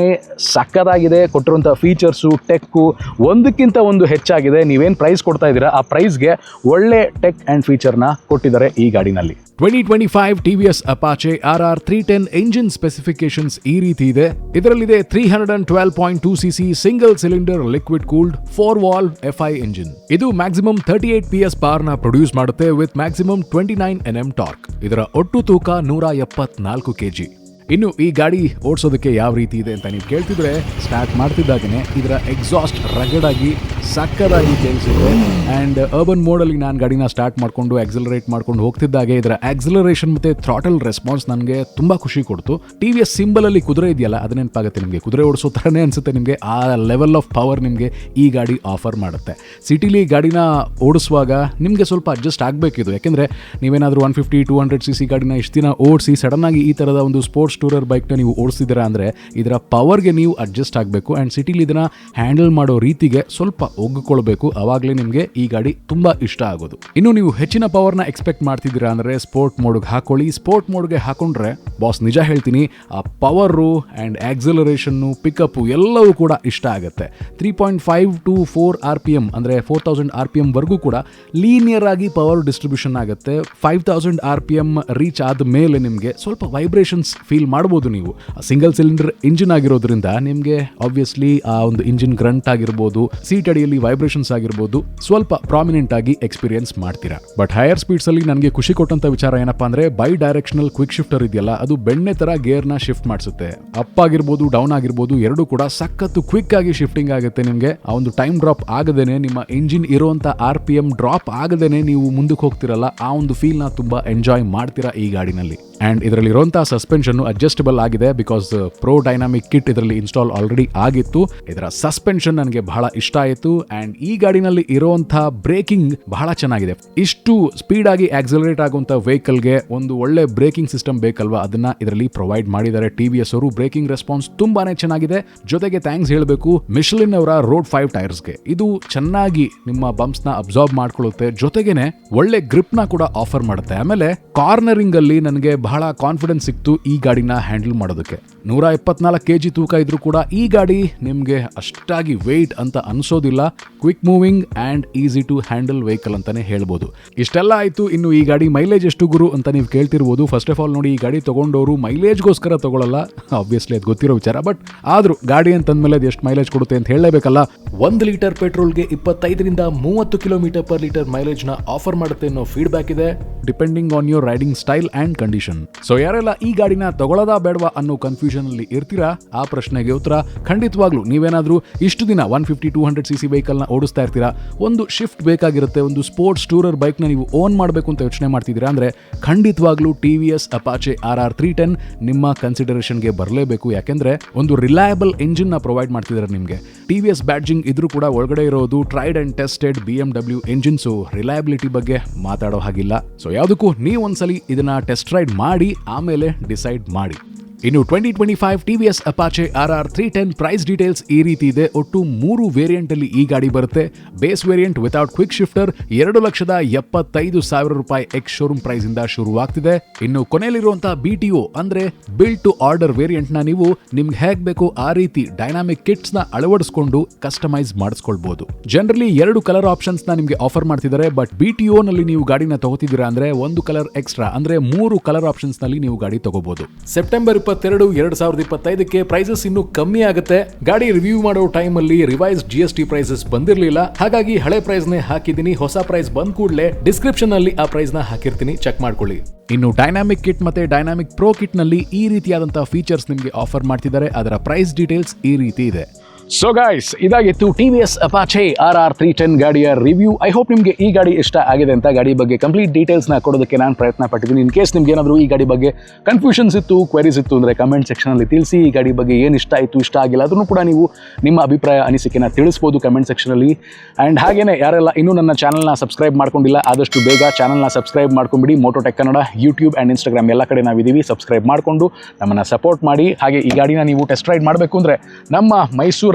ಸಕ್ಕತ್ತಾಗಿದೆ ಕೊಟ್ಟಿರುವಂಥ ಫೀಚರ್ಸು ಟೆಕ್ಕು ಒಂದಕ್ಕಿಂತ ಒಂದು ಹೆಚ್ಚಾಗಿದೆ. ನೀವೇನು ಪ್ರೈಸ್ ಕೊಡ್ತಾ ಇದ್ದೀರಾ, ಆ ಪ್ರೈಸ್ಗೆ ಒಳ್ಳೆ ಟೆಕ್ ಆ್ಯಂಡ್ ಫೀಚರ್ನ ಕೊಟ್ಟಿದ್ದಾರೆ ಈ ಗಾಡಿನಲ್ಲಿ. Twenty twenty five TVS Apache R R three ten engine specifications ಈ ರೀತಿ ಇದೆ. ಇದರಲ್ಲಿದೆ three hundred and twelve point two C C single cylinder liquid cooled four valve F I engine ಇದು maximum thirty eight P S ಪಾರ್ನ produce ಮಾಡುತ್ತೆ with maximum twenty nine N M torque ಇದರ ಒಟ್ಟು ತೂಕ ನೂರ ಎಪ್ಪತ್ನಾಲ್ಕು ಕೆಜಿ. ಇನ್ನು ಈ ಗಾಡಿ ಓಡಿಸೋದಕ್ಕೆ ಯಾವ ರೀತಿ ಇದೆ ಅಂತ ನೀವು ಕೇಳ್ತಿದ್ರೆ ಸ್ಟಾರ್ಟ್ ಮಾಡ್ತಿದ್ದಾಗನೇ ಇದರ ಎಕ್ಸಾಸ್ಟ್ ರಗಡಾಗಿ, ಸಕ್ಕದಾಗಿ ಕೇಳಿಸುತ್ತೆ. ಆ್ಯಂಡ್ ಅರ್ಬನ್ ಮೋಡಲ್ಲಿ ನಾನು ಗಾಡಿನ ಸ್ಟಾರ್ಟ್ ಮಾಡಿಕೊಂಡು ಆಕ್ಸಲರೇಟ್ ಮಾಡ್ಕೊಂಡು ಹೋಗ್ತಿದ್ದಾಗೆ ಇದರ ಆಕ್ಸಲರೇಷನ್ ಮತ್ತು ಥ್ರಾಟಲ್ ರೆಸ್ಪಾನ್ಸ್ ನನಗೆ ತುಂಬ ಖುಷಿ ಕೊಡ್ತು. ಟಿ ವಿ ಎಸ್ ಸಿಂಬಲಲ್ಲಿ ಕುದುರೆ ಇದೆಯಲ್ಲ, ಅದು ನೆನಪಾಗುತ್ತೆ ನಿಮಗೆ. ಕುದುರೆ ಓಡಿಸೋ ಥರನೇ ಅನಿಸುತ್ತೆ ನಿಮಗೆ. ಆ ಲೆವೆಲ್ ಆಫ್ ಪವರ್ ನಿಮಗೆ ಈ ಗಾಡಿ ಆಫರ್ ಮಾಡುತ್ತೆ. ಸಿಟಿಲಿ ಗಾಡಿನ ಓಡಿಸುವಾಗ ನಿಮಗೆ ಸ್ವಲ್ಪ ಅಡ್ಜಸ್ಟ್ ಆಗಬೇಕಿದು ಯಾಕೆಂದರೆ ನೀವೇನಾದರೂ one fifty two hundred C C ಗಾಡಿನ ಇಷ್ಟು ದಿನ ಓಡಿಸಿ ಸಡನ್ನಾಗಿ ಈ ಥರದ ಒಂದು ಸ್ಪೋರ್ಟ್ಸ್ ಟೂರರ್ ಬೈಕ್ನ ನೀವು ಓಡಿಸಿದ್ದೀರಾ ಅಂದರೆ ಇದರ ಪವರ್ಗೆ ನೀವು ಅಡ್ಜಸ್ಟ್ ಆಗಬೇಕು ಆ್ಯಂಡ್ ಸಿಟಿಲಿ ಇದನ್ನು ಹ್ಯಾಂಡಲ್ ಮಾಡೋ ರೀತಿಗೆ ಸ್ವಲ್ಪ ಒಗ್ಗಿಕೊಳ್ಬೇಕು. ಆವಾಗಲೇ ನಿಮಗೆ ಈ ಗಾಡಿ ತುಂಬ ಇಷ್ಟ ಆಗೋದು. ಇನ್ನು ನೀವು ಹೆಚ್ಚಿನ ಪವರ್ನ ಎಕ್ಸ್ಪೆಕ್ಟ್ ಮಾಡ್ತಿದ್ದೀರಾ ಅಂದರೆ ಸ್ಪೋರ್ಟ್ ಮೋಡ್ಗೆ ಹಾಕೊಳ್ಳಿ. ಸ್ಪೋರ್ಟ್ ಮೋಡ್ಗೆ ಹಾಕೊಂಡ್ರೆ ಬಾಸ್ ನಿಜ ಹೇಳ್ತೀನಿ, ಆ ಪವರು ಆ್ಯಂಡ್ ಆಕ್ಸಲರೇಷನ್ನು ಪಿಕಪ್ಪು ಎಲ್ಲವೂ ಕೂಡ ಇಷ್ಟ ಆಗುತ್ತೆ. Three point five to four R P M ಅಂದರೆ ಫೋರ್ ತೌಸಂಡ್ ಆರ್ ಪಿ ಎಮ್ವರೆಗೂ ಕೂಡ ಲೀನಿಯರ್ ಆಗಿ ಪವರ್ ಡಿಸ್ಟ್ರಿಬ್ಯೂಷನ್ ಆಗುತ್ತೆ. Five thousand R P M reach ಆದ ಮೇಲೆ ನಿಮಗೆ ಸ್ವಲ್ಪ ವೈಬ್ರೇಷನ್ಸ್ ಫೀಲ್ ಮಾಡ್ಬೋದು ನೀವು. ಸಿಂಗಲ್ ಸಿಲಿಂಡರ್ ಇಂಜಿನ್ ಆಗಿರೋದ್ರಿಂದ ನಿಮಗೆ ಆಬ್ವಿಯಸ್ಲಿ ಆ ಒಂದು ಇಂಜಿನ್ ಗ್ರಂಟ್ ಆಗಿರ್ಬೋದು ಸೀಟ್ ಅಡಿಯಲ್ಲಿ ವೈಬ್ರೇಷನ್ಸ್ ಆಗಿರ್ಬೋದು, ಸ್ವಲ್ಪ ಪ್ರಾಮಿನೆಂಟ್ ಆಗಿ ಎಕ್ಸ್ಪೀರಿಯನ್ಸ್ ಮಾಡ್ತೀರಾ. ಬಟ್ ಹೈಯರ್ ಸ್ಪೀಡ್ಸ್ ಅಲ್ಲಿ ನನಗೆ ಖುಷಿ ಕೊಟ್ಟಂತ ವಿಚಾರ ಏನಪ್ಪಾ ಅಂದ್ರೆ ಬೈ ಡೈರೆಕ್ಷನಲ್ ಕ್ವಿಕ್ ಶಿಫ್ಟರ್ ಇದೆಯಲ್ಲ, ಅದು ಬೆಣ್ಣೆ ತರ ಗೇರ್ನ ಶಿಫ್ಟ್ ಮಾಡಿಸುತ್ತೆ. ಅಪ್ ಆಗಿರ್ಬೋದು ಡೌನ್ ಆಗಿರ್ಬೋದು, ಎರಡು ಕೂಡ ಸಖತ್ತು ಕ್ವಿಕ್ ಆಗಿ ಶಿಫ್ಟಿಂಗ್ ಆಗುತ್ತೆ ನಿಮಗೆ. ಆ ಒಂದು ಟೈಮ್ ಡ್ರಾಪ್ ಆಗದೇನೆ ನಿಮ್ಮ ಇಂಜಿನ್ ಇರುವಂತ ಆರ್ ಪಿ ಎಂ ಡ್ರಾಪ್ ಆಗದೇನೆ ನೀವು ಮುಂದಕ್ಕೆ ಹೋಗ್ತಿರಲ್ಲ, ಆ ಒಂದು ಫೀಲ್ನ ತುಂಬಾ ಎಂಜಾಯ್ ಮಾಡ್ತೀರಾ ಈ ಗಾಡಿನಲ್ಲಿ. ಅಂಡ್ ಇದರಲ್ಲಿರುವಂತಹ ಸಸ್ಪೆನ್ಷನ್ ಅಡ್ಜಸ್ಟಬಲ್ ಆಗಿದೆ ಬಿಕಾಸ್ ಪ್ರೋ ಡೈನಾಮಿಕ್ ಕಿಟ್ ಇದರಲ್ಲಿ ಇನ್ಸ್ಟಾಲ್ ಆಲ್ರೆಡಿ ಆಗಿತ್ತು. ಇದರ ಸಸ್ಪೆನ್ಷನ್ ನನಗೆ ಬಹಳ ಇಷ್ಟ ಆಯಿತು. ಆ್ಯಂಡ್ ಈ ಗಾಡಿನಲ್ಲಿ ಇರುವಂತಹ ಬ್ರೇಕಿಂಗ್ ಬಹಳ ಚೆನ್ನಾಗಿದೆ. ಇಷ್ಟು ಸ್ಪೀಡ್ ಆಗಿ ಆಕ್ಸಲರೇಟ್ ಆಗುವಂತ ವೆಹಿಕಲ್ಗೆ ಒಂದು ಒಳ್ಳೆ ಬ್ರೇಕಿಂಗ್ ಸಿಸ್ಟಮ್ ಬೇಕಲ್ವಾ? ಅದನ್ನ ಇದರಲ್ಲಿ ಪ್ರೊವೈಡ್ ಮಾಡಿದ್ದಾರೆ ಟಿ ವಿ ಎಸ್ ಅವರು. ಬ್ರೇಕಿಂಗ್ ರೆಸ್ಪಾನ್ಸ್ ತುಂಬಾನೇ ಚೆನ್ನಾಗಿದೆ. ಜೊತೆಗೆ ಥ್ಯಾಂಕ್ಸ್ ಹೇಳಬೇಕು ಮಿಶ್ಲಿನ್ ಅವರ ರೋಡ್ ಫೈವ್ ಟೈರ್ಸ್ಗೆ ಇದು ಚೆನ್ನಾಗಿ ನಿಮ್ಮ ಬಂಪ್ಸ್ನ ಅಬ್ಸಾರ್ಬ್ ಮಾಡ್ಕೊಳ್ಳುತ್ತೆ. ಜೊತೆಗೇನೆ ಒಳ್ಳೆ ಗ್ರಿಪ್ನ ಕೂಡ ಆಫರ್ ಮಾಡುತ್ತೆ. ಆಮೇಲೆ ಕಾರ್ನರಿಂಗ್ ಅಲ್ಲಿ ನನಗೆ ಬಹಳ ಕಾನ್ಫಿಡೆನ್ಸ್ ಸಿಕ್ತು ಈ ಗಾಡಿನ ಹ್ಯಾಂಡಲ್ ಮಾಡೋದಕ್ಕೆ. ನೂರ ಇಪ್ಪತ್ನಾಲ್ಕು ಕೆ ಜಿ ತೂಕ ಇದ್ರೂ ಕೂಡ ಈ ಗಾಡಿ ನಿಮಗೆ ಅಷ್ಟಾಗಿ ವೆಯ್ಟ್ ಅಂತ ಅನ್ಸೋದಿಲ್ಲ. Quick moving and easy to handle vehicle ಅಂತಾನೆ ಹೇಳ್ಬೋದು. ಇಷ್ಟೆಲ್ಲ ಆಯಿತು, ಇನ್ನು ಈ ಗಾಡಿ ಮೈಲೇಜ್ ಎಷ್ಟು ಗುರು ಅಂತ ನೀವು ಕೇಳ್ತಿರ್ಬೋದು. ಫಸ್ಟ್ ಆಫ್ ಆಲ್ ನೋಡಿ, ಈ ಗಾಡಿ ತಗೊಂಡವರು ಮೈಲೇಜ್ಗೋಸ್ಕರ ತಗೊಳ್ಳಲ್ಲ ಆಬ್ವಿಯಸ್ಲಿ ಅದು ಗೊತ್ತಿರೋ ವಿಚಾರ ಬಟ್ ಆದರೂ ಗಾಡಿ ಅಂತಂದಮೇಲೆ ಅದು ಎಷ್ಟು ಮೈಲೇಜ್ ಕೊಡುತ್ತೆ ಅಂತ ಹೇಳಲೇಬೇಕಲ್ಲ. ಒಂದು ಲೀಟರ್ ಪೆಟ್ರೋಲ್ಗೆ ಇಪ್ಪತ್ತೈದರಿಂದ ಮೂವತ್ತು ಕಿಲೋಮೀಟರ್ ಪರ್ ಲೀಟರ್ ಮೈಲೇಜ್ನ ಆಫರ್ ಮಾಡುತ್ತೆ ಅನ್ನೋ ಫೀಡ್ಬ್ಯಾಕ್ ಇದೆ. Depending on your riding style and condition so ಯಾರೆಲ್ಲ ಈ ಗಾಡಿನ ತಗೊಳ್ಳೋದಾ ಬೇಡವಾ ಅನ್ನೋ ಕನ್ಫ್ಯೂಷನ್ ಅಲ್ಲಿ ಇರ್ತೀರಾ? ಆ ಪ್ರಶ್ನೆಗೆ ಉತ್ತರ ಖಂಡಿತವಾಗ್ಲೂ ನೀವೇನಾದ್ರೂ ಇಷ್ಟು ದಿನ one fifty two hundred C C ವೆಹಿಕಲ್ನ ಓಡಿಸ್ತಾ ಇರ್ತೀರಾ? ಒಂದು ಶಿಫ್ಟ್ ಬೇಕಾಗಿರುತ್ತೆ, ಒಂದು ಸ್ಪೋರ್ಟ್ಸ್ ಟೂರರ್ ಬೈಕ್ನ ನೀವು ಓನ್ ಮಾಡಬೇಕು ಅಂತ ಯೋಚನೆ ಮಾಡ್ತಿದ್ದೀರಾ? ಅಂದರೆ ಖಂಡಿತವಾಗ್ಲೂ T V S, Apache, R R three ten ನಿಮ್ಮ ಕನ್ಸಿಡರೇಷನ್ಗೆ ಬರಲೇಬೇಕು. ಯಾಕೆಂದ್ರೆ ಒಂದು ರಿಲಯಬಲ್ ಇಂಜಿನ್ನ ಪ್ರೊವೈಡ್ ಮಾಡ್ತಿದ್ದಾರೆ ನಿಮಗೆ. ಟಿ ವಿ ಎಸ್ ಬ್ಯಾಡ್ಜಿಂಗ್ ಇದ್ರೂ ಕೂಡ ಒಳಗಡೆ ಇರೋದು tried and tested B M W engines reliability ಬಗ್ಗೆ ಮಾತಾಡೋ ಹಾಗಿಲ್ಲ. ಸೊ ಯಾವುದಕ್ಕೂ ನೀವು ಒಂದ್ಸಲಿ ಇದನ್ನ ಟೆಸ್ಟ್ ರೈಡ್ ಮಾಡಿ, ಆಮೇಲೆ ಡಿಸೈಡ್ ಮಾಡಿ. ಇನ್ನು twenty twenty five T V S Apache R R three ten price details ಈ ರೀತಿ ಇದೆ. ಒಟ್ಟು ಮೂರು ವೇರಿಯಂಟ್ ಅಲ್ಲಿ ಈ ಗಾಡಿ ಬರುತ್ತೆ. Base variant without quick shifter ಎರಡು ಲಕ್ಷದ ಎಪ್ಪತ್ತೈದು ಸಾವಿರ ರೂಪಾಯಿ ಎಕ್ಸ್ ಶೋರೂಮ್ ಪ್ರೈಸ್ ಇಂದ ಶುರುವಾಗ್ತಿದೆ. ಇನ್ನು ಕೊನೆಯಲ್ಲಿರುವಂತಹ ಬಿ ಟಿ ಒ ಅಂದ್ರೆ ಬಿಲ್ ಟು ಆರ್ಡರ್ ವೇರಿಯಂಟ್ನ ನೀವು ನಿಮ್ಗೆ ಹೇಗ್ ಬೇಕು ಆ ರೀತಿ ಡೈನಾಮಿಕ್ ಕಿಟ್ಸ್ನ ಅಳವಡಿಸಿಕೊಂಡು ಕಸ್ಟಮೈಸ್ ಮಾಡಿಸ್ಕೊಳ್ಬಹುದು ಜನರಲಿ ಎರಡು ಕಲರ್ ಆಪ್ಷನ್ಸ್ನ ನಿಮ್ಗೆ ಆಫರ್ ಮಾಡ್ತಿದ್ದಾರೆ ಬಟ್ ಬಿ ಟಿ ಒ ನಲ್ಲಿ ನೀವು ಗಾಡಿನ ತಗೋತಿದ್ದೀರಾ ಅಂದ್ರೆ ಒಂದು ಕಲರ್ ಎಕ್ಸ್ಟ್ರಾ ಅಂದ್ರೆ ಮೂರು ಕಲರ್ ಆಪ್ಷನ್ಸ್ನಲ್ಲಿ ನೀವು ಗಾಡಿ ತಗೋಬಹುದು ಸೆಪ್ಟೆಂಬರ್ ಇಪ್ಪತ್ತೆರಡು, ಎರಡು ಸಾವಿರದ ಇಪ್ಪತ್ತೈದಕ್ಕೆ ಪ್ರೈಸಸ್ ಇನ್ನು ಕಮ್ಮಿ ಆಗುತ್ತೆ. ಗಾಡಿ ರಿವ್ಯೂ ಮಾಡೋ ಟೈಮ್ ಅಲ್ಲಿ revise G S T prices ಬಂದಿರಲಿಲ್ಲ. ಹಾಗಾಗಿ ಹಳೆ ಪ್ರೈಸ್ ನೇ ಹಾಕಿದ್ದೀನಿ. ಹೊಸ ಪ್ರೈಸ್ ಬಂದ್ ಕೂಡಲೇ ಡಿಸ್ಕ್ರಿಪ್ಷನ್ ಅಲ್ಲಿ ಆ ಪ್ರೈಸ್ನ ಹಾಕಿರ್ತೀನಿ. ಚೆಕ್ ಮಾಡ್ಕೊಳ್ಳಿ. ಇನ್ನು ಡೈನಾಮಿಕ್ ಕಿಟ್ ಮತ್ತೆ ಡೈನಾಮಿಕ್ ಪ್ರೋ ಕಿಟ್ನಲ್ಲಿ ಈ ರೀತಿಯಾದಂತಹ ಫೀಚರ್ಸ್ ನಿಮಗೆ ಆಫರ್ ಮಾಡ್ತಿದ್ದಾರೆ. ಅದರ ಪ್ರೈಸ್ ಡೀಟೇಲ್ಸ್ ಈ ರೀತಿ ಇದೆ. ಸೊ ಗಾಯ್ಸ್ ಇದಾಗಿತ್ತು T V S Apache R R three ten ಗಾಡಿಯ ರಿವ್ಯೂ ಐ ಹೋಪ್ ನಿಮಗೆ ಈ ಗಾಡಿ ಇಷ್ಟ ಆಗಿದೆ ಅಂತ ಗಾಡಿ ಬಗ್ಗೆ ಕಂಪ್ಲೀಟ್ ಡೀಟೇಲ್ಸ್ನ ಕೊಡೋದಕ್ಕೆ ನಾನು ಪ್ರಯತ್ನ ಪಟ್ಟಿದ್ದೀನಿ. ಇನ್ ಕೇಸ್ ನಿಮ್ಗೆ ಏನಾದರೂ ಈ ಗಾಡಿ ಬಗ್ಗೆ ಕನ್ಫ್ಯೂಷನ್ಸ್ ಇತ್ತು ಕ್ವೆರೀಸ್ ಇತ್ತು ಅಂದರೆ ಕಮೆಂಟ್ ಸೆಕ್ಷನಲ್ಲಿ ತಿಳಿಸಿ, ಈ ಗಾಡಿ ಬಗ್ಗೆ ಏನು ಇಷ್ಟ ಆಯಿತು, ಇಷ್ಟ ಆಗಿಲ್ಲ ಅದನ್ನು ಕೂಡ ನೀವು ನಿಮ್ಮ ಅಭಿಪ್ರಾಯ, ಅನಿಸಿಕೆನ ತಿಳಿಸ್ಬೋದು ಕಮೆಂಟ್ ಸೆಕ್ಷನಲ್ಲಿ ಆ್ಯಂಡ್ ಹಾಗೇನೇ ಯಾರೆಲ್ಲ ಇನ್ನೂ ನನ್ನ ಚಾನಲ್ನ ಸಬ್ಸ್ಕ್ರೈಬ್ ಮಾಡ್ಕೊಂಡಿಲ್ಲ, ಆದಷ್ಟು ಬೇಗ ಚಾನಲ್ನ ಸಬ್ಸ್ಕ್ರೈಬ್ ಮಾಡ್ಕೊಂಬಿಡಿ. Mototech Kannada YouTube and Instagram ಎಲ್ಲ ಕಡೆ ನಾವಿದ್ದೀವಿ. ಸಬ್ಸ್ಕ್ರೈಬ್ ಮಾಡಿಕೊಂಡು ನಮ್ಮನ್ನು ಸಪೋರ್ಟ್ ಮಾಡಿ. ಹಾಗೆ ಈ ಗಾಡಿನ ನೀವು ಟೆಸ್ಟ್ ರೈಡ್ ಮಾಡಬೇಕು ಅಂದರೆ ನಮ್ಮ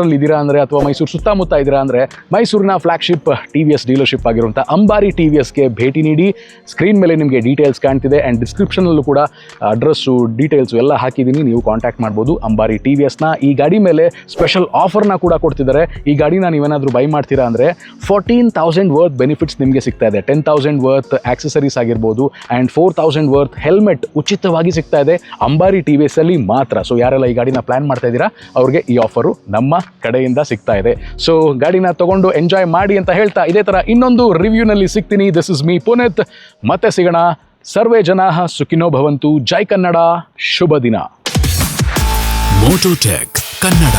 ಮೈಸೂರಲ್ಲಿ ಇದ್ದೀರಾ ಅಂದರೆ ಅಥವಾ ಮೈಸೂರು ಸುತ್ತಮುತ್ತ ಇದ್ದೀರಾ ಅಂದರೆ ಮೈಸೂರಿನ flagship T V S dealership ಆಗಿರುವಂಥ ಅಂಬಾರಿ ಟಿ ವಿ ಎಸ್ಗೆ ಭೇಟಿ ನೀಡಿ ಸ್ಕ್ರೀನ್ ಮೇಲೆ ನಿಮಗೆ ಡೀಟೇಲ್ಸ್ ಕಾಣ್ತಿದೆ ಆ್ಯಂಡ್ ಡಿಸ್ಕ್ರಿಪ್ಷನಲ್ಲೂ ಕೂಡ ಅಡ್ರೆಸ್ಸು ಡೀಟೇಲ್ಸು ಎಲ್ಲ ಹಾಕಿದ್ದೀನಿ. ನೀವು ಕಾಂಟ್ಯಾಕ್ಟ್ ಮಾಡ್ಬೋದು ಅಂಬಾರಿ ಟಿ ವಿ ಎಸ್ನ ಈ ಗಾಡಿ ಮೇಲೆ ಸ್ಪೆಷಲ್ ಆಫರ್ನ ಕೂಡ ಕೊಡ್ತಿದ್ದಾರೆ. ಈ ಗಾಡಿನ ನೀವೇನಾದರೂ ಬೈ ಮಾಡ್ತೀರಾ ಅಂದರೆ ಫೋರ್ಟೀನ್ ತೌಸಂಡ್ ವರ್ತ್ ಬೆನಿಫಿಟ್ಸ್ ನಿಮಗೆ ಸಿಗ್ತಾ ಇದೆ. ಟೆನ್ ತೌಸಂಡ್ ವರ್ತ್ ಆಕ್ಸೆಸರೀಸ್ ಆಗಿರ್ಬೋದು and four thousand worth helmet ಉಚಿತವಾಗಿ ಸಿಗ್ತಾ ಇದೆ ಅಂಬಾರಿ ಟಿ ವಿ ಎಸ್ ಅಲ್ಲಿ ಮಾತ್ರ. ಸೊ ಯಾರೆಲ್ಲ ಈ ಗಾಡಿನ ಪ್ಲಾನ್ ಮಾಡ್ತಾ ಇದ್ದೀರಾ ಅವ್ರಿಗೆ ಈ ಆಫರು ನಮ್ಮ ಕಡೆಯಿಂದ ಸಿಗ್ತಾ ಇದೆ. ಸೊ ಗಾಡಿನ ತಗೊಂಡು ಎಂಜಾಯ್ ಮಾಡಿ ಅಂತ ಹೇಳ್ತಾ ಇದೇ ಥರ ಇನ್ನೊಂದು ರಿವ್ಯೂನಲ್ಲಿ ಸಿಗ್ತೀನಿ. This is me Puneeth. ಮತ್ತೆ ಸಿಗೋಣ. ಸರ್ವೇ ಜನ ಸುಖಿನೋ ಭವಂತು. ಜೈ ಕನ್ನಡ. ಶುಭ ದಿನ. ಮೋಟೋಟೆಕ್ ಕನ್ನಡ